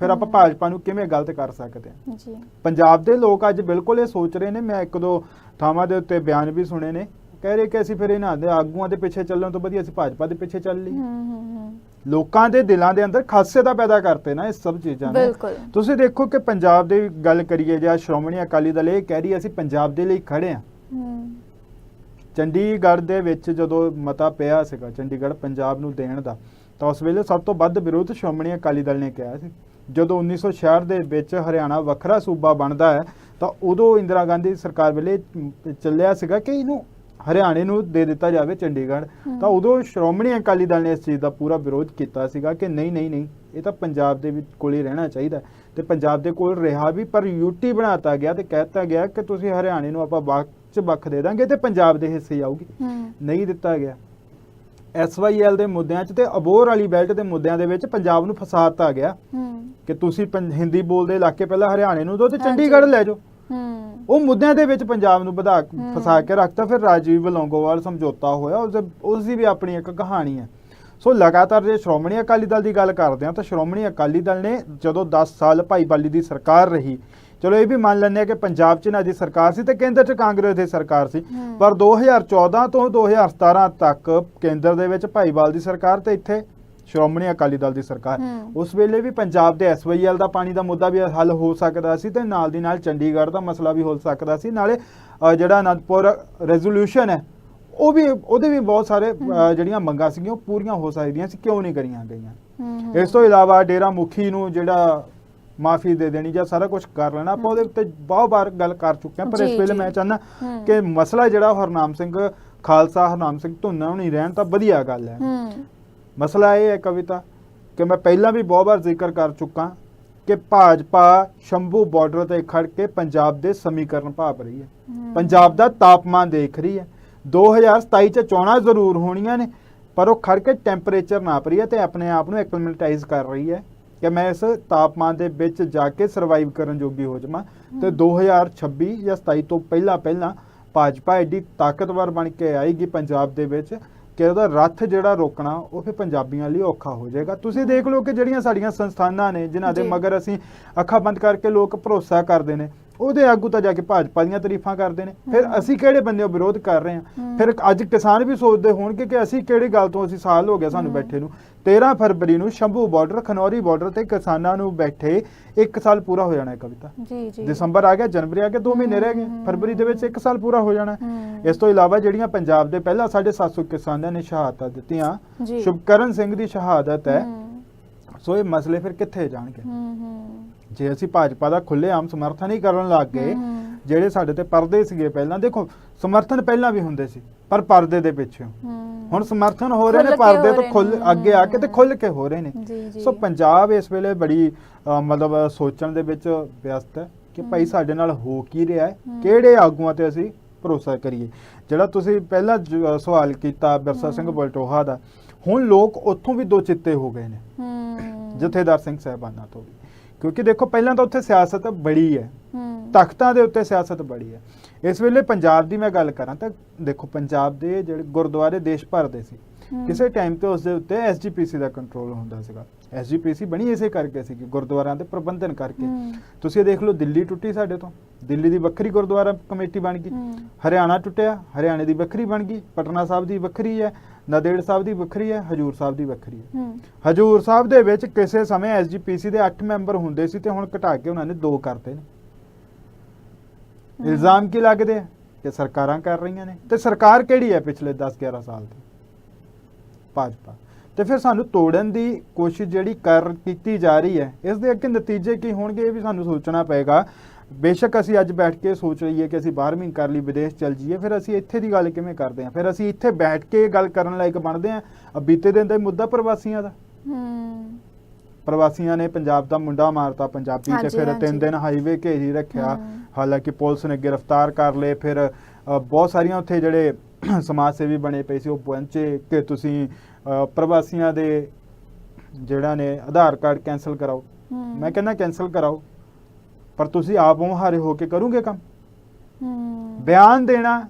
ਫਿਰ ਆਪਾਂ। ਭਾਜਪਾ ਨੂੰ ਕਿਵੇਂ ਗਲਤ ਕਰ ਸਕਦੇ ਹਾਂ ਜੀ ਪੰਜਾਬ ਦੇ ਲੋਕ ਅੱਜ ਬਿਲਕੁਲ ਇਹ ਸੋਚ ਰਹੇ ਨੇ ਮੈਂ ਇੱਕ ਦੋ ਥਾਵਾਂ ਦੇ ਉੱਤੇ ਬਿਆਨ ਵੀ ਸੁਣੇ ਨੇ ਕਹਿ ਰਹੇ ਕਿ ਅਸੀਂ ਫਿਰ ਇਹਨਾਂ ਦੇ ਆਗੂਆਂ ਦੇ ਪਿੱਛੇ ਚੱਲਣ ਤੋਂ ਵਧੀਆ ਅਸੀਂ ਭਾਜਪਾ ਦੇ ਪਿੱਛੇ ਚੱਲ ਹੂੰ ਲੋਕਾਂ ਦੇ ਦਿਲਾਂ ਦੇ ਅੰਦਰ ਖਾਸੀਅਤਾਂ ਪੈਦਾ ਕਰਤੇ ਨਾ ਇਹ ਸਭ ਚੀਜ਼ਾਂ ਨੇ। ਤੁਸੀਂ ਦੇਖੋ ਕਿ ਪੰਜਾਬ ਦੀ ਗੱਲ ਕਰੀਏ ਜਾਂ ਸ਼੍ਰੋਮਣੀ ਅਕਾਲੀ ਦਲ ਇਹ ਕਹਿ ਰਹੀ ਅਸੀਂ ਪੰਜਾਬ ਦੇ ਲਈ ਖੜੇ ਹੂੰ। ਚੰਡੀਗੜ੍ਹ ਦੇ ਵਿੱਚ ਜਦੋਂ ਮਤਾ ਪਿਆ ਸੀਗਾ ਚੰਡੀਗੜ੍ਹ ਪੰਜਾਬ ਨੂੰ ਦੇਣ ਦਾ ਤਾਂ ਉਸ ਵੇਲੇ ਸਭ ਤੋਂ ਵੱਧ ਵਿਰੋਧ ਸ਼੍ਰੋਮਣੀ ਅਕਾਲੀ ਦਲ ਨੇ ਕਿਹਾ ਸੀ। ਜਦੋਂ 1966 ਦੇ ਵਿੱਚ ਹਰਿਆਣਾ ਵੱਖਰਾ ਸੂਬਾ ਬਣਦਾ ਹੈ ਤਾਂ ਉਦੋਂ ਇੰਦਰਾ ਗਾਂਧੀ ਸਰਕਾਰ ਵੇਲੇ ਚੱਲਿਆ ਸੀਗਾ ਕਿ ਇਹਨੂੰ ਹਰਿਆਣੇ ਨੂੰ ਦੇ ਦਿੱਤਾ ਜਾਵੇ ਚੰਡੀਗੜ੍ਹ। ਤਾਂ ਉਦੋਂ ਸ਼੍ਰੋਮਣੀ ਅਕਾਲੀ ਦਲ ਨੇ ਇਸ ਚੀਜ਼ ਦਾ ਪੂਰਾ ਵਿਰੋਧ ਕੀਤਾ ਸੀਗਾ ਕਿ ਨਹੀਂ ਨਹੀਂ ਨਹੀਂ ਇਹ ਤਾਂ ਪੰਜਾਬ ਦੇ ਵਿੱਚ ਕੋਲ ਰਹਿਣਾ ਚਾਹੀਦਾ। ਤੇ ਪੰਜਾਬ ਦੇ ਕੋਲ ਰਿਹਾ ਵੀ ਪਰ ਯੂਟੀ ਬਣਾਤਾ ਗਿਆ ਤੇ ਕਹਿਤਾ ਗਿਆ ਕਿ ਤੁਸੀਂ ਹਰਿਆਣੇ ਨੂੰ ਆਪਾਂ ਬਾਅਦ ਚ ਵੱਖ ਦੇ ਦਾਂਗੇ ਤੇ ਪੰਜਾਬ ਦੇ ਹਿੱਸੇ ਆਊਗੀ ਨਹੀਂ ਦਿੱਤਾ ਗਿਆ ਐਸਵਾਈਐਲ ਦੇ ਮੁੱਦਿਆਂ 'ਚ ਤੇ ਅਬੋਰ ਵਾਲੀ ਬੈਲਟ ਦੇ ਮੁੱਦਿਆਂ ਦੇ ਵਿੱਚ ਪੰਜਾਬ ਨੂੰ ਫਸਾਤਾ ਗਿਆ ਕਿ ਤੁਸੀਂ ਹਿੰਦੀ ਬੋਲਦੇ ਇਲਾਕੇ ਪਹਿਲਾਂ ਹਰਿਆਣੇ ਨੂੰ ਦਿਓ ਤੇ। ਚੰਡੀਗੜ੍ਹ ਲੈ ਜਾਓ ਹੂੰ ਉਹ ਮੁੱਦਿਆਂ ਦੇ ਵਿੱਚ ਪੰਜਾਬ ਨੂੰ ਵਧਾ। ਫਸਾ ਕੇ ਰੱਖਤਾ ਫਿਰ ਰਾਜੀਵ ਲੌਂਗੋਵਾਲ ਸਮਝੌਤਾ ਹੋਇਆ ਉਸ ਉਸ ਦੀ ਵੀ ਆਪਣੀ ਇੱਕ ਕਹਾਣੀ ਹੈ ਸੋ ਲਗਾਤਾਰ ਜੇ ਸ਼੍ਰੋਮਣੀ ਅਕਾਲੀ ਦਲ ਦੀ ਗੱਲ ਕਰਦੇ ਹਾਂ ਤਾਂ ਸ਼੍ਰੋਮਣੀ ਅਕਾਲੀ ਦਲ ਨੇ ਜਦੋਂ 10 ਸਾਲ ਭਾਈ ਬਾਲੀ ਦੀ ਸਰਕਾਰ ਰਹੀ ਚਲੋ ਇਹ ਵੀ ਮੰਨ ਲੈਂਦੇ ਆ ਕਿ ਪੰਜਾਬ 'ਚ ਇਹਨਾਂ ਦੀ ਸਰਕਾਰ ਸੀ ਤੇ ਕੇਂਦਰ 'ਚ ਕਾਂਗਰਸ ਦੀ ਸਰਕਾਰ ਸੀ। ਪਰ 2014 ਤੋਂ 2017 ਤੱਕ ਕੇਂਦਰ ਦੇ ਵਿੱਚ ਭਾਈਵਾਲ ਦੀ ਸਰਕਾਰ ਤੇ ਇੱਥੇ ਸ਼੍ਰੋਮਣੀ ਅਕਾਲੀ ਦਲ ਦੀ ਸਰਕਾਰ। ਉਸ ਵੇਲੇ ਵੀ ਪੰਜਾਬ ਦੇ ਐਸਵਾਈਐਲ ਦਾ ਪਾਣੀ ਦਾ ਮੁੱਦਾ ਵੀ ਹੱਲ ਹੋ ਸਕਦਾ ਸੀ ਤੇ ਨਾਲ ਦੀ ਨਾਲ ਚੰਡੀਗੜ੍ਹ ਦਾ ਮਸਲਾ ਵੀ ਹੋ ਸਕਦਾ ਸੀ। ਨਾਲੇ ਜਿਹੜਾ ਅਨੰਦਪੁਰ ਰੈਜ਼ੋਲੂਸ਼ਨ ਹੈ ਉਹ ਵੀ ਉਹਦੇ ਵੀ ਬਹੁਤ ਸਾਰੇ ਜਿਹੜੀਆਂ ਮੰਗਾਂ ਸੀਗੀਆਂ ਉਹ ਪੂਰੀਆਂ ਹੋ ਸਕਦੀਆਂ ਸੀ ਕਿਉਂ ਨਹੀਂ ਕਰੀਆਂ ਗਈਆਂ? ਇਸ ਤੋਂ ਇਲਾਵਾ ਡੇਰਾ ਮੁਖੀ ਨੂੰ ਜਿਹੜਾ ਮਾਫੀ ਦੇ ਦੇਣੀ ਜਾਂ ਸਾਰਾ ਕੁਝ ਕਰ ਲੈਣਾ ਆਪਾਂ ਉਹਦੇ ਉੱਤੇ ਬਹੁਤ ਵਾਰ ਗੱਲ ਕਰ ਚੁੱਕੇ ਹਾਂ ਪਰ ਇਸ ਵੇਲੇ। ਮੈਂ ਚਾਹੁੰਦਾ। ਕਿ ਮਸਲਾ ਜਿਹੜਾ ਹਰਨਾਮ ਸਿੰਘ ਖਾਲਸਾ ਹਰਨਾਮ ਸਿੰਘ ਧੁੰਨਾ ਨਹੀਂ ਰਹਿਣ ਤਾਂ ਵਧੀਆ ਗੱਲ ਹੂੰ। ਮਸਲਾ ਇਹ ਹੈ ਕਵਿਤਾ ਕਿ ਮੈਂ ਪਹਿਲਾਂ ਵੀ ਬਹੁਤ ਵਾਰ ਜ਼ਿਕਰ ਕਰ ਚੁੱਕਾ ਕਿ ਭਾਜਪਾ ਸ਼ੰਭੂ ਬਾਰਡਰ ਤੇ ਖੜ ਕੇ ਪੰਜਾਬ ਦੇ ਸਮੀਕਰਨ ਭਾਪ ਰਹੀ ਹੈ। ਪੰਜਾਬ ਦਾ ਤਾਪਮਾਨ ਦੇਖ ਰਹੀ ਹੈ। 2027 ਚ ਚੋਣਾਂ ਜ਼ਰੂਰ ਹੋਣੀਆਂ ਨੇ ਪਰ ਉਹ ਖੜ ਕੇ ਟੈਂਪਰੇਚਰ ਨਾਪ ਰਹੀ ਹੈ ਤੇ ਆਪਣੇ ਆਪ ਨੂੰ ਐਕਲਮੈਟਾਈਜ਼ ਕਰ ਰਹੀ ਹੈ ਕਿ ਮੈਂ ਇਸ ਤਾਪਮਾਨ ਦੇ ਵਿੱਚ ਜਾ ਕੇ ਸਰਵਾਈਵ ਕਰਨ ਜੋਗੀ ਹੋ ਜਾਵਾਂ। ਤੇ 2026 ਜਾਂ 27 ਤੋਂ ਪਹਿਲਾਂ ਪਹਿਲਾਂ ਭਾਜਪਾ ਐਡੀ ਤਾਕਤਵਰ ਬਣ ਕੇ ਆਏਗੀ ਪੰਜਾਬ ਦੇ ਵਿੱਚ ਕਿ ਉਹਦਾ ਰੱਥ ਜਿਹੜਾ ਰੋਕਣਾ ਉਹ ਫਿਰ ਪੰਜਾਬੀਆਂ ਲਈ ਔਖਾ ਹੋ ਜਾਏਗਾ ਤੁਸੀਂ ਦੇਖ ਲਓ ਕਿ ਜਿਹੜੀਆਂ ਸਾਡੀਆਂ ਸੰਸਥਾਨਾਂ ਨੇ ਜਿਨ੍ਹਾਂ ਦੇ। ਮਗਰ ਅਸੀਂ ਅੱਖਾਂ ਬੰਦ ਕਰਕੇ ਲੋਕ ਭਰੋਸਾ ਕਰਦੇ ਨੇ ਉਹਦੇ ਆਗੂ ਤਾਂ ਜਾ ਕੇ ਭਾਜਪਾ ਦੀਆਂ ਤਾਰੀਫਾਂ ਕਰਦੇ ਨੇ। ਫਿਰ। ਅਸੀਂ ਕਿਹੜੇ ਬੰਦੇ ਵਿਰੋਧ ਕਰ ਰਹੇ ਹਾਂ। ਫਿਰ ਅੱਜ ਕਿਸਾਨ ਵੀ ਸੋਚਦੇ ਹੋਣਗੇ ਕਿ ਅਸੀਂ ਕਿਹੜੀ ਗੱਲ ਤੋਂ ਅਸੀਂ ਸਾਲ ਹੋ ਗਿਆ ਸਾਨੂੰ। ਬੈਠੇ ਨੂੰ। 13 ਫਰਵਰੀ ਨੂੰ ਸ਼ੰਭੂ ਬਾਰਡਰ ਖਨੌਰੀ ਬਾਰਡਰ ਤੇ ਕਿਸਾਨਾਂ ਨੂੰ ਬੈਠੇ ਇੱਕ ਸਾਲ ਪੂਰਾ ਹੋ ਜਾਣਾ ਹੈ ਕਵਿਤਾ। ਜੀ ਜੀ। ਦਸੰਬਰ ਆ ਗਿਆ ਜਨਵਰੀ ਆ ਗਿਆ 2 ਮਹੀਨੇ ਰਹਿ ਗਏ। ਫਰਵਰੀ ਦੇ ਵਿੱਚ ਇੱਕ ਸਾਲ ਪੂਰਾ ਹੋ ਜਾਣਾ। ਇਸ ਤੋਂ ਇਲਾਵਾ ਜਿਹੜੀਆਂ ਪੰਜਾਬ ਦੇ ਪਹਿਲਾਂ 750 ਕਿਸਾਨਾਂ ਨੇ ਸ਼ਹਾਦਤਾਂ ਦਿੱਤੀਆਂ ਸ਼ੁਭਕਰਨ ਸਿੰਘ ਦੀ ਸ਼ਹਾਦਤ ਹੂੰ। ਸੋ ਇਹ ਮਸਲੇ ਫਿਰ ਕਿੱਥੇ ਜਾਣਗੇ? ਹੂੰ ਹੂੰ। ਜੇ ਅਸੀਂ ਭਾਜਪਾ ਦਾ ਖੁੱਲ੍ਹੇਆਮ ਸਮਰਥਨ ਹੀ ਕਰਨ ਲੱਗ ਗਏ। ਜਿਹੜੇ ਸਾਡੇ ਤੇ ਪਰਦੇ ਸੀਗੇ ਪਹਿਲਾਂ ਦੇਖੋ ਸਮਰਥਨ ਪਹਿਲਾਂ ਵੀ ਹੁੰਦੇ ਸੀ ਪਰ ਪਰਦੇ ਦੇ ਪਿੱਛੇ ਹੁਣ ਸਮਰਥਨ ਹੋ ਰਹੇ ਨੇ ਪਰਦੇ ਤੋਂ ਖੁੱਲ। ਅੱਗੇ ਆ ਕੇ ਤੇ ਖੁੱਲ ਕੇ ਹੋ ਰਹੇ ਨੇ ਸੋ ਪੰਜਾਬ ਇਸ ਵੇਲੇ ਬੜੀ ਮਤਲਬ ਸੋਚਣ ਦੇ ਵਿੱਚ ਵਿਅਸਤ ਹੈ ਕਿ ਭਾਈ। ਸਾਡੇ ਨਾਲ ਹੋ ਕੀ ਰਿਹਾ ਹੈ। ਕਿਹੜੇ ਆਗੂਆਂ ਤੇ ਅਸੀਂ ਭਰੋਸਾ ਕਰੀਏ ਜਿਹੜਾ ਤੁਸੀਂ ਪਹਿਲਾਂ ਸਵਾਲ ਕੀਤਾ ਬਿਰਸਾ ਸਿੰਘ। ਬਲਟੋਹਾ ਦਾ ਹੁਣ ਲੋਕ ਉੱਥੋਂ ਵੀ ਦੋ ਚਿੱਤੇ ਹੋ ਗਏ ਨੇ ਜਥੇਦਾਰ ਸਿੰਘ ਸਾਹਿਬਾਨਾਂ ਤੋਂ ਵੀ ਕਿਉਂਕਿ ਦੇਖੋ ਪਹਿਲਾਂ ਤਾਂ ਉੱਥੇ ਸਿਆਸਤ ਬੜੀ ਹੈ। ਤਖਤਾਂ ਦੇ ਉੱਤੇ ਸਿਆਸਤ ਬੜੀ ਹੈ। ਇਸ ਵੇਲੇ ਪੰਜਾਬ ਦੀ ਮੈਂ ਗੱਲ ਕਰਾਂ ਤਾਂ ਦੇਖੋ ਪੰਜਾਬ ਦੇ ਜਿਹੜੇ ਗੁਰਦੁਆਰੇ ਦੇਸ਼ ਭਰ ਦੇ ਸੀ। ਕਿਸੇ ਟਾਈਮ ਤੇ ਉਸ ਦੇ ਉੱਤੇ ਐਸਜੀਪੀਸੀ ਦਾ ਕੰਟਰੋਲ ਹੁੰਦਾ ਸੀਗਾ। ਐਸਜੀਪੀਸੀ ਬਣੀ ਇਸੇ ਕਰਕੇ ਸੀ ਕਿ ਗੁਰਦੁਆਰਿਆਂ ਦੇ ਪ੍ਰਬੰਧਨ ਕਰਕੇ। ਤੁਸੀਂ ਇਹ ਦੇਖ ਲਓ ਦਿੱਲੀ ਟੁੱਟੀ ਸਾਡੇ ਤੋਂ। ਦਿੱਲੀ ਦੀ ਵੱਖਰੀ ਗੁਰਦੁਆਰਾ ਕਮੇਟੀ ਬਣ ਗਈ। ਹਰਿਆਣਾ ਟੁੱਟਿਆ ਹਰਿਆਣੇ ਦੀ ਵੱਖਰੀ ਬਣ ਗਈ। ਪਟਨਾ ਸਾਹਿਬ ਦੀ ਵੱਖਰੀ ਹੈ। ਨਦੇੜ ਸਾਹਿਬ ਦੀ ਵੱਖਰੀ ਹੈ ਹਜੂਰ ਸਾਹਿਬ ਦੀ ਵੱਖਰੀ ਹੈ। ਹਜੂਰ ਸਾਹਿਬ ਦੇ ਵਿੱਚ ਕਿਸੇ ਸਮੇਂ ਐਸਜੀਪੀਸੀ ਦੇ 8 ਮੈਂਬਰ ਹੁੰਦੇ ਸੀ ਤੇ ਹੁਣ ਘਟਾ ਕੇ ਉਹਨਾਂ ਨੇ 2 ਕਰਤੇ ਨੇ। ਇਲਜ਼ਾਮ ਕੀ ਲੱਗਦੇ ਆ? ਕਿ ਸਰਕਾਰਾਂ ਕਰ ਰਹੀਆਂ ਨੇ। ਤੇ ਸਰਕਾਰ ਕਿਹੜੀ ਹੈ ਪਿਛਲੇ 10 11 ਸਾਲ ਦੀ ਭਾਜਪਾ। ਤੇ ਫਿਰ ਸਾਨੂੰ ਤੋੜਨ ਦੀ ਕੋਸ਼ਿਸ਼ ਜਿਹੜੀ ਕਰ ਕੀਤੀ ਜਾ ਰਹੀ ਹੈ ਇਸ ਦੇ ਅੱਗੇ ਨਤੀਜੇ ਕੀ ਹੋਣਗੇ ਇਹ ਵੀ ਸਾਨੂੰ ਸੋਚਣਾ ਪਏਗਾ। ਬੇਸ਼ੱਕ ਅਸੀਂ ਅੱਜ ਬੈਠ ਕੇ ਸੋਚ ਲਈਏ ਕਿ ਅਸੀਂ 12ਵੀਂ ਕਰ ਲਈ ਵਿਦੇਸ਼ ਚਲ ਜਾਈਏ ਫਿਰ ਅਸੀਂ ਇੱਥੇ ਦੀ ਗੱਲ ਕਿਵੇਂ ਕਰਦੇ ਹਾਂ? ਫਿਰ ਅਸੀਂ ਇੱਥੇ ਬੈਠ ਕੇ ਗੱਲ ਕਰਨ ਲਾਇਕ ਬਣਦੇ ਹਾਂ? ਬੀਤੇ ਦਿਨ ਦਾ ਮੁੱਦਾ ਪ੍ਰਵਾਸੀਆਂ ਦਾ। ਹੂੰ। ਪ੍ਰਵਾਸੀਆਂ ਨੇ ਪੰਜਾਬ ਦਾ ਮੁੰਡਾ ਮਾਰਤਾ ਪੰਜਾਬੀ ਤੇ ਫਿਰ। ਤਿੰਨ ਦਿਨ ਹਾਈਵੇ ਘੇਰੀ ਰੱਖਿਆ। ਹਾਲਾਂਕਿ ਪੁਲਿਸ ਨੇ ਗ੍ਰਿਫਤਾਰ ਕਰ ਲਏ ਫਿਰ ਬਹੁਤ ਸਾਰੀਆਂ ਉੱਥੇ ਜਿਹੜੇ ਸਮਾਜ ਸੇਵੀ ਬਣੇ ਪਏ ਸੀ ਉਹ ਪਹੁੰਚੇ ਕਿ ਤੁਸੀਂ ਪ੍ਰਵਾਸੀਆਂ ਦੇ ਜਿਹੜਾ ਨੇ ਆਧਾਰ ਕਾਰਡ ਕੈਨਸਲ ਕਰਾਓ। ਮੈਂ ਕਹਿੰਦਾ ਕੈਨਸਲ ਕਰਾਓ। ਪਰ ਤੁਸੀਂ ਆਪ ਮੁਹਾਰੇ ਹੋ ਕੇ ਕਰੋਗੇ ਕੰਮ ਹੂੰ ਬਿਆਨ ਦੇਣਾ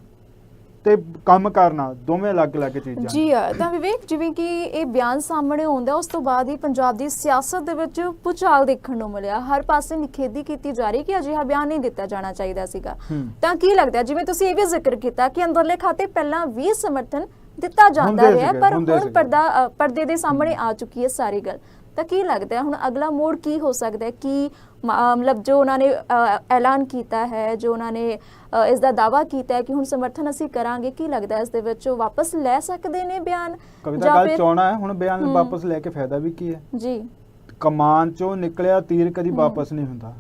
ਤੇ ਕੰਮ ਕਰਨਾ ਦੋਵੇਂ ਅਲੱਗ-ਅਲੱਗ ਚੀਜ਼ਾਂ। ਜੀ ਆ, ਤਾਂ ਵਿਵੇਕ ਜਿਵੇਂ ਕਿ ਇਹ ਬਿਆਨ ਸਾਹਮਣੇ ਆਉਂਦਾ ਉਸ ਤੋਂ ਬਾਅਦ ਹੀ ਪੰਜਾਬ ਦੀ ਸਿਆਸਤ ਦੇ ਵਿੱਚ ਭੁਚਾਲ ਦੇਖਣ ਨੂੰ ਮਿਲਿਆ ਹਰ ਪਾਸੇ ਨਿਖੇਧੀ ਕੀਤੀ ਜਾ ਰਹੀ ਕਿ ਅਜਿਹਾ ਬਿਆਨ ਨਹੀਂ ਦਿੱਤਾ ਜਾਣਾ ਚਾਹੀਦਾ ਸੀਗਾ। ਤਾਂ ਕੀ ਲੱਗਦਾ? ਜਿਵੇਂ ਤੁਸੀਂ ਇਹ ਵੀ ਜ਼ਿਕਰ ਕੀਤਾ ਕਿ ਅੰਦਰਲੇ ਖਾਤੇ ਪਹਿਲਾਂ ਵੀ ਸਮਰਥਨ ਦਿੱਤਾ ਜਾਂਦਾ ਰਿਹਾ ਪਰ ਹੁਣ। ਪਰਦਾ ਪਰਦੇ ਦੇ ਸਾਹਮਣੇ ਆ ਚੁੱਕੀ ਹੈ ਸਾਰੀ ਗੱਲ ਤਾਂ ਕੀ ਲੱਗਦਾ ਹੁਣ ਅਗਲਾ ਮੋੜ ਕੀ ਹੋ ਸਕਦਾ ਹੈ? ਕਿ ਮਤਲਬ ਜੋ ਉਹਨਾਂ ਨੇ ਐਲਾਨ ਕੀਤਾ ਹੈ ਜੋ ਉਹਨਾਂ ਨੇ ਇਸ ਦਾ ਦਾਵਾ ਕੀਤਾ ਹੈ ਕਿ ਹੁਣ ਸਮਰਥਨ ਅਸੀਂ ਕਰਾਂਗੇ ਕੀ ਲੱਗਦਾ ਇਸ ਦੇ ਵਿੱਚ? ਉਹ ਵਾਪਸ ਲੈ ਸਕਦੇ ਨੇ ਬਿਆਨ? ਕਵਿਤਾ ਗੱਲ ਚਾਉਣਾ ਹੈ ਹੁਣ ਬਿਆਨ। ਵਾਪਸ ਲੈ ਕੇ ਫਾਇਦਾ ਵੀ ਕੀ ਹੈ? ਜੀ। ਕਮਾਨ ਚੋਂ ਨਿਕਲਿਆ ਤੀਰ ਕਦੀ। ਵਾਪਸ ਨਹੀਂ ਹੁੰਦਾ।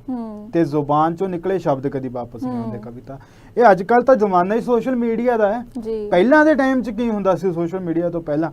ਤੇ ਜ਼ੁਬਾਨ ਚੋਂ ਨਿਕਲੇ ਸ਼ਬਦ ਕਦੀ ਵਾਪਸ ਨਹੀਂ। ਹੁੰਦੇ ਕਵਿਤਾ। ਇਹ ਅੱਜ ਕੱਲ ਤਾਂ ਜ਼ਮਾਨਾ ਹੀ ਸੋਸ਼ਲ ਮੀਡੀਆ ਦਾ ਹੈ। ਜੀ। ਪਹਿਲਾਂ ਦੇ ਟਾਈਮ 'ਚ ਕੀ ਹੁੰਦਾ ਸੀ ਸੋਸ਼ਲ ਮੀਡੀਆ ਤੋਂ ਪਹਿਲਾਂ?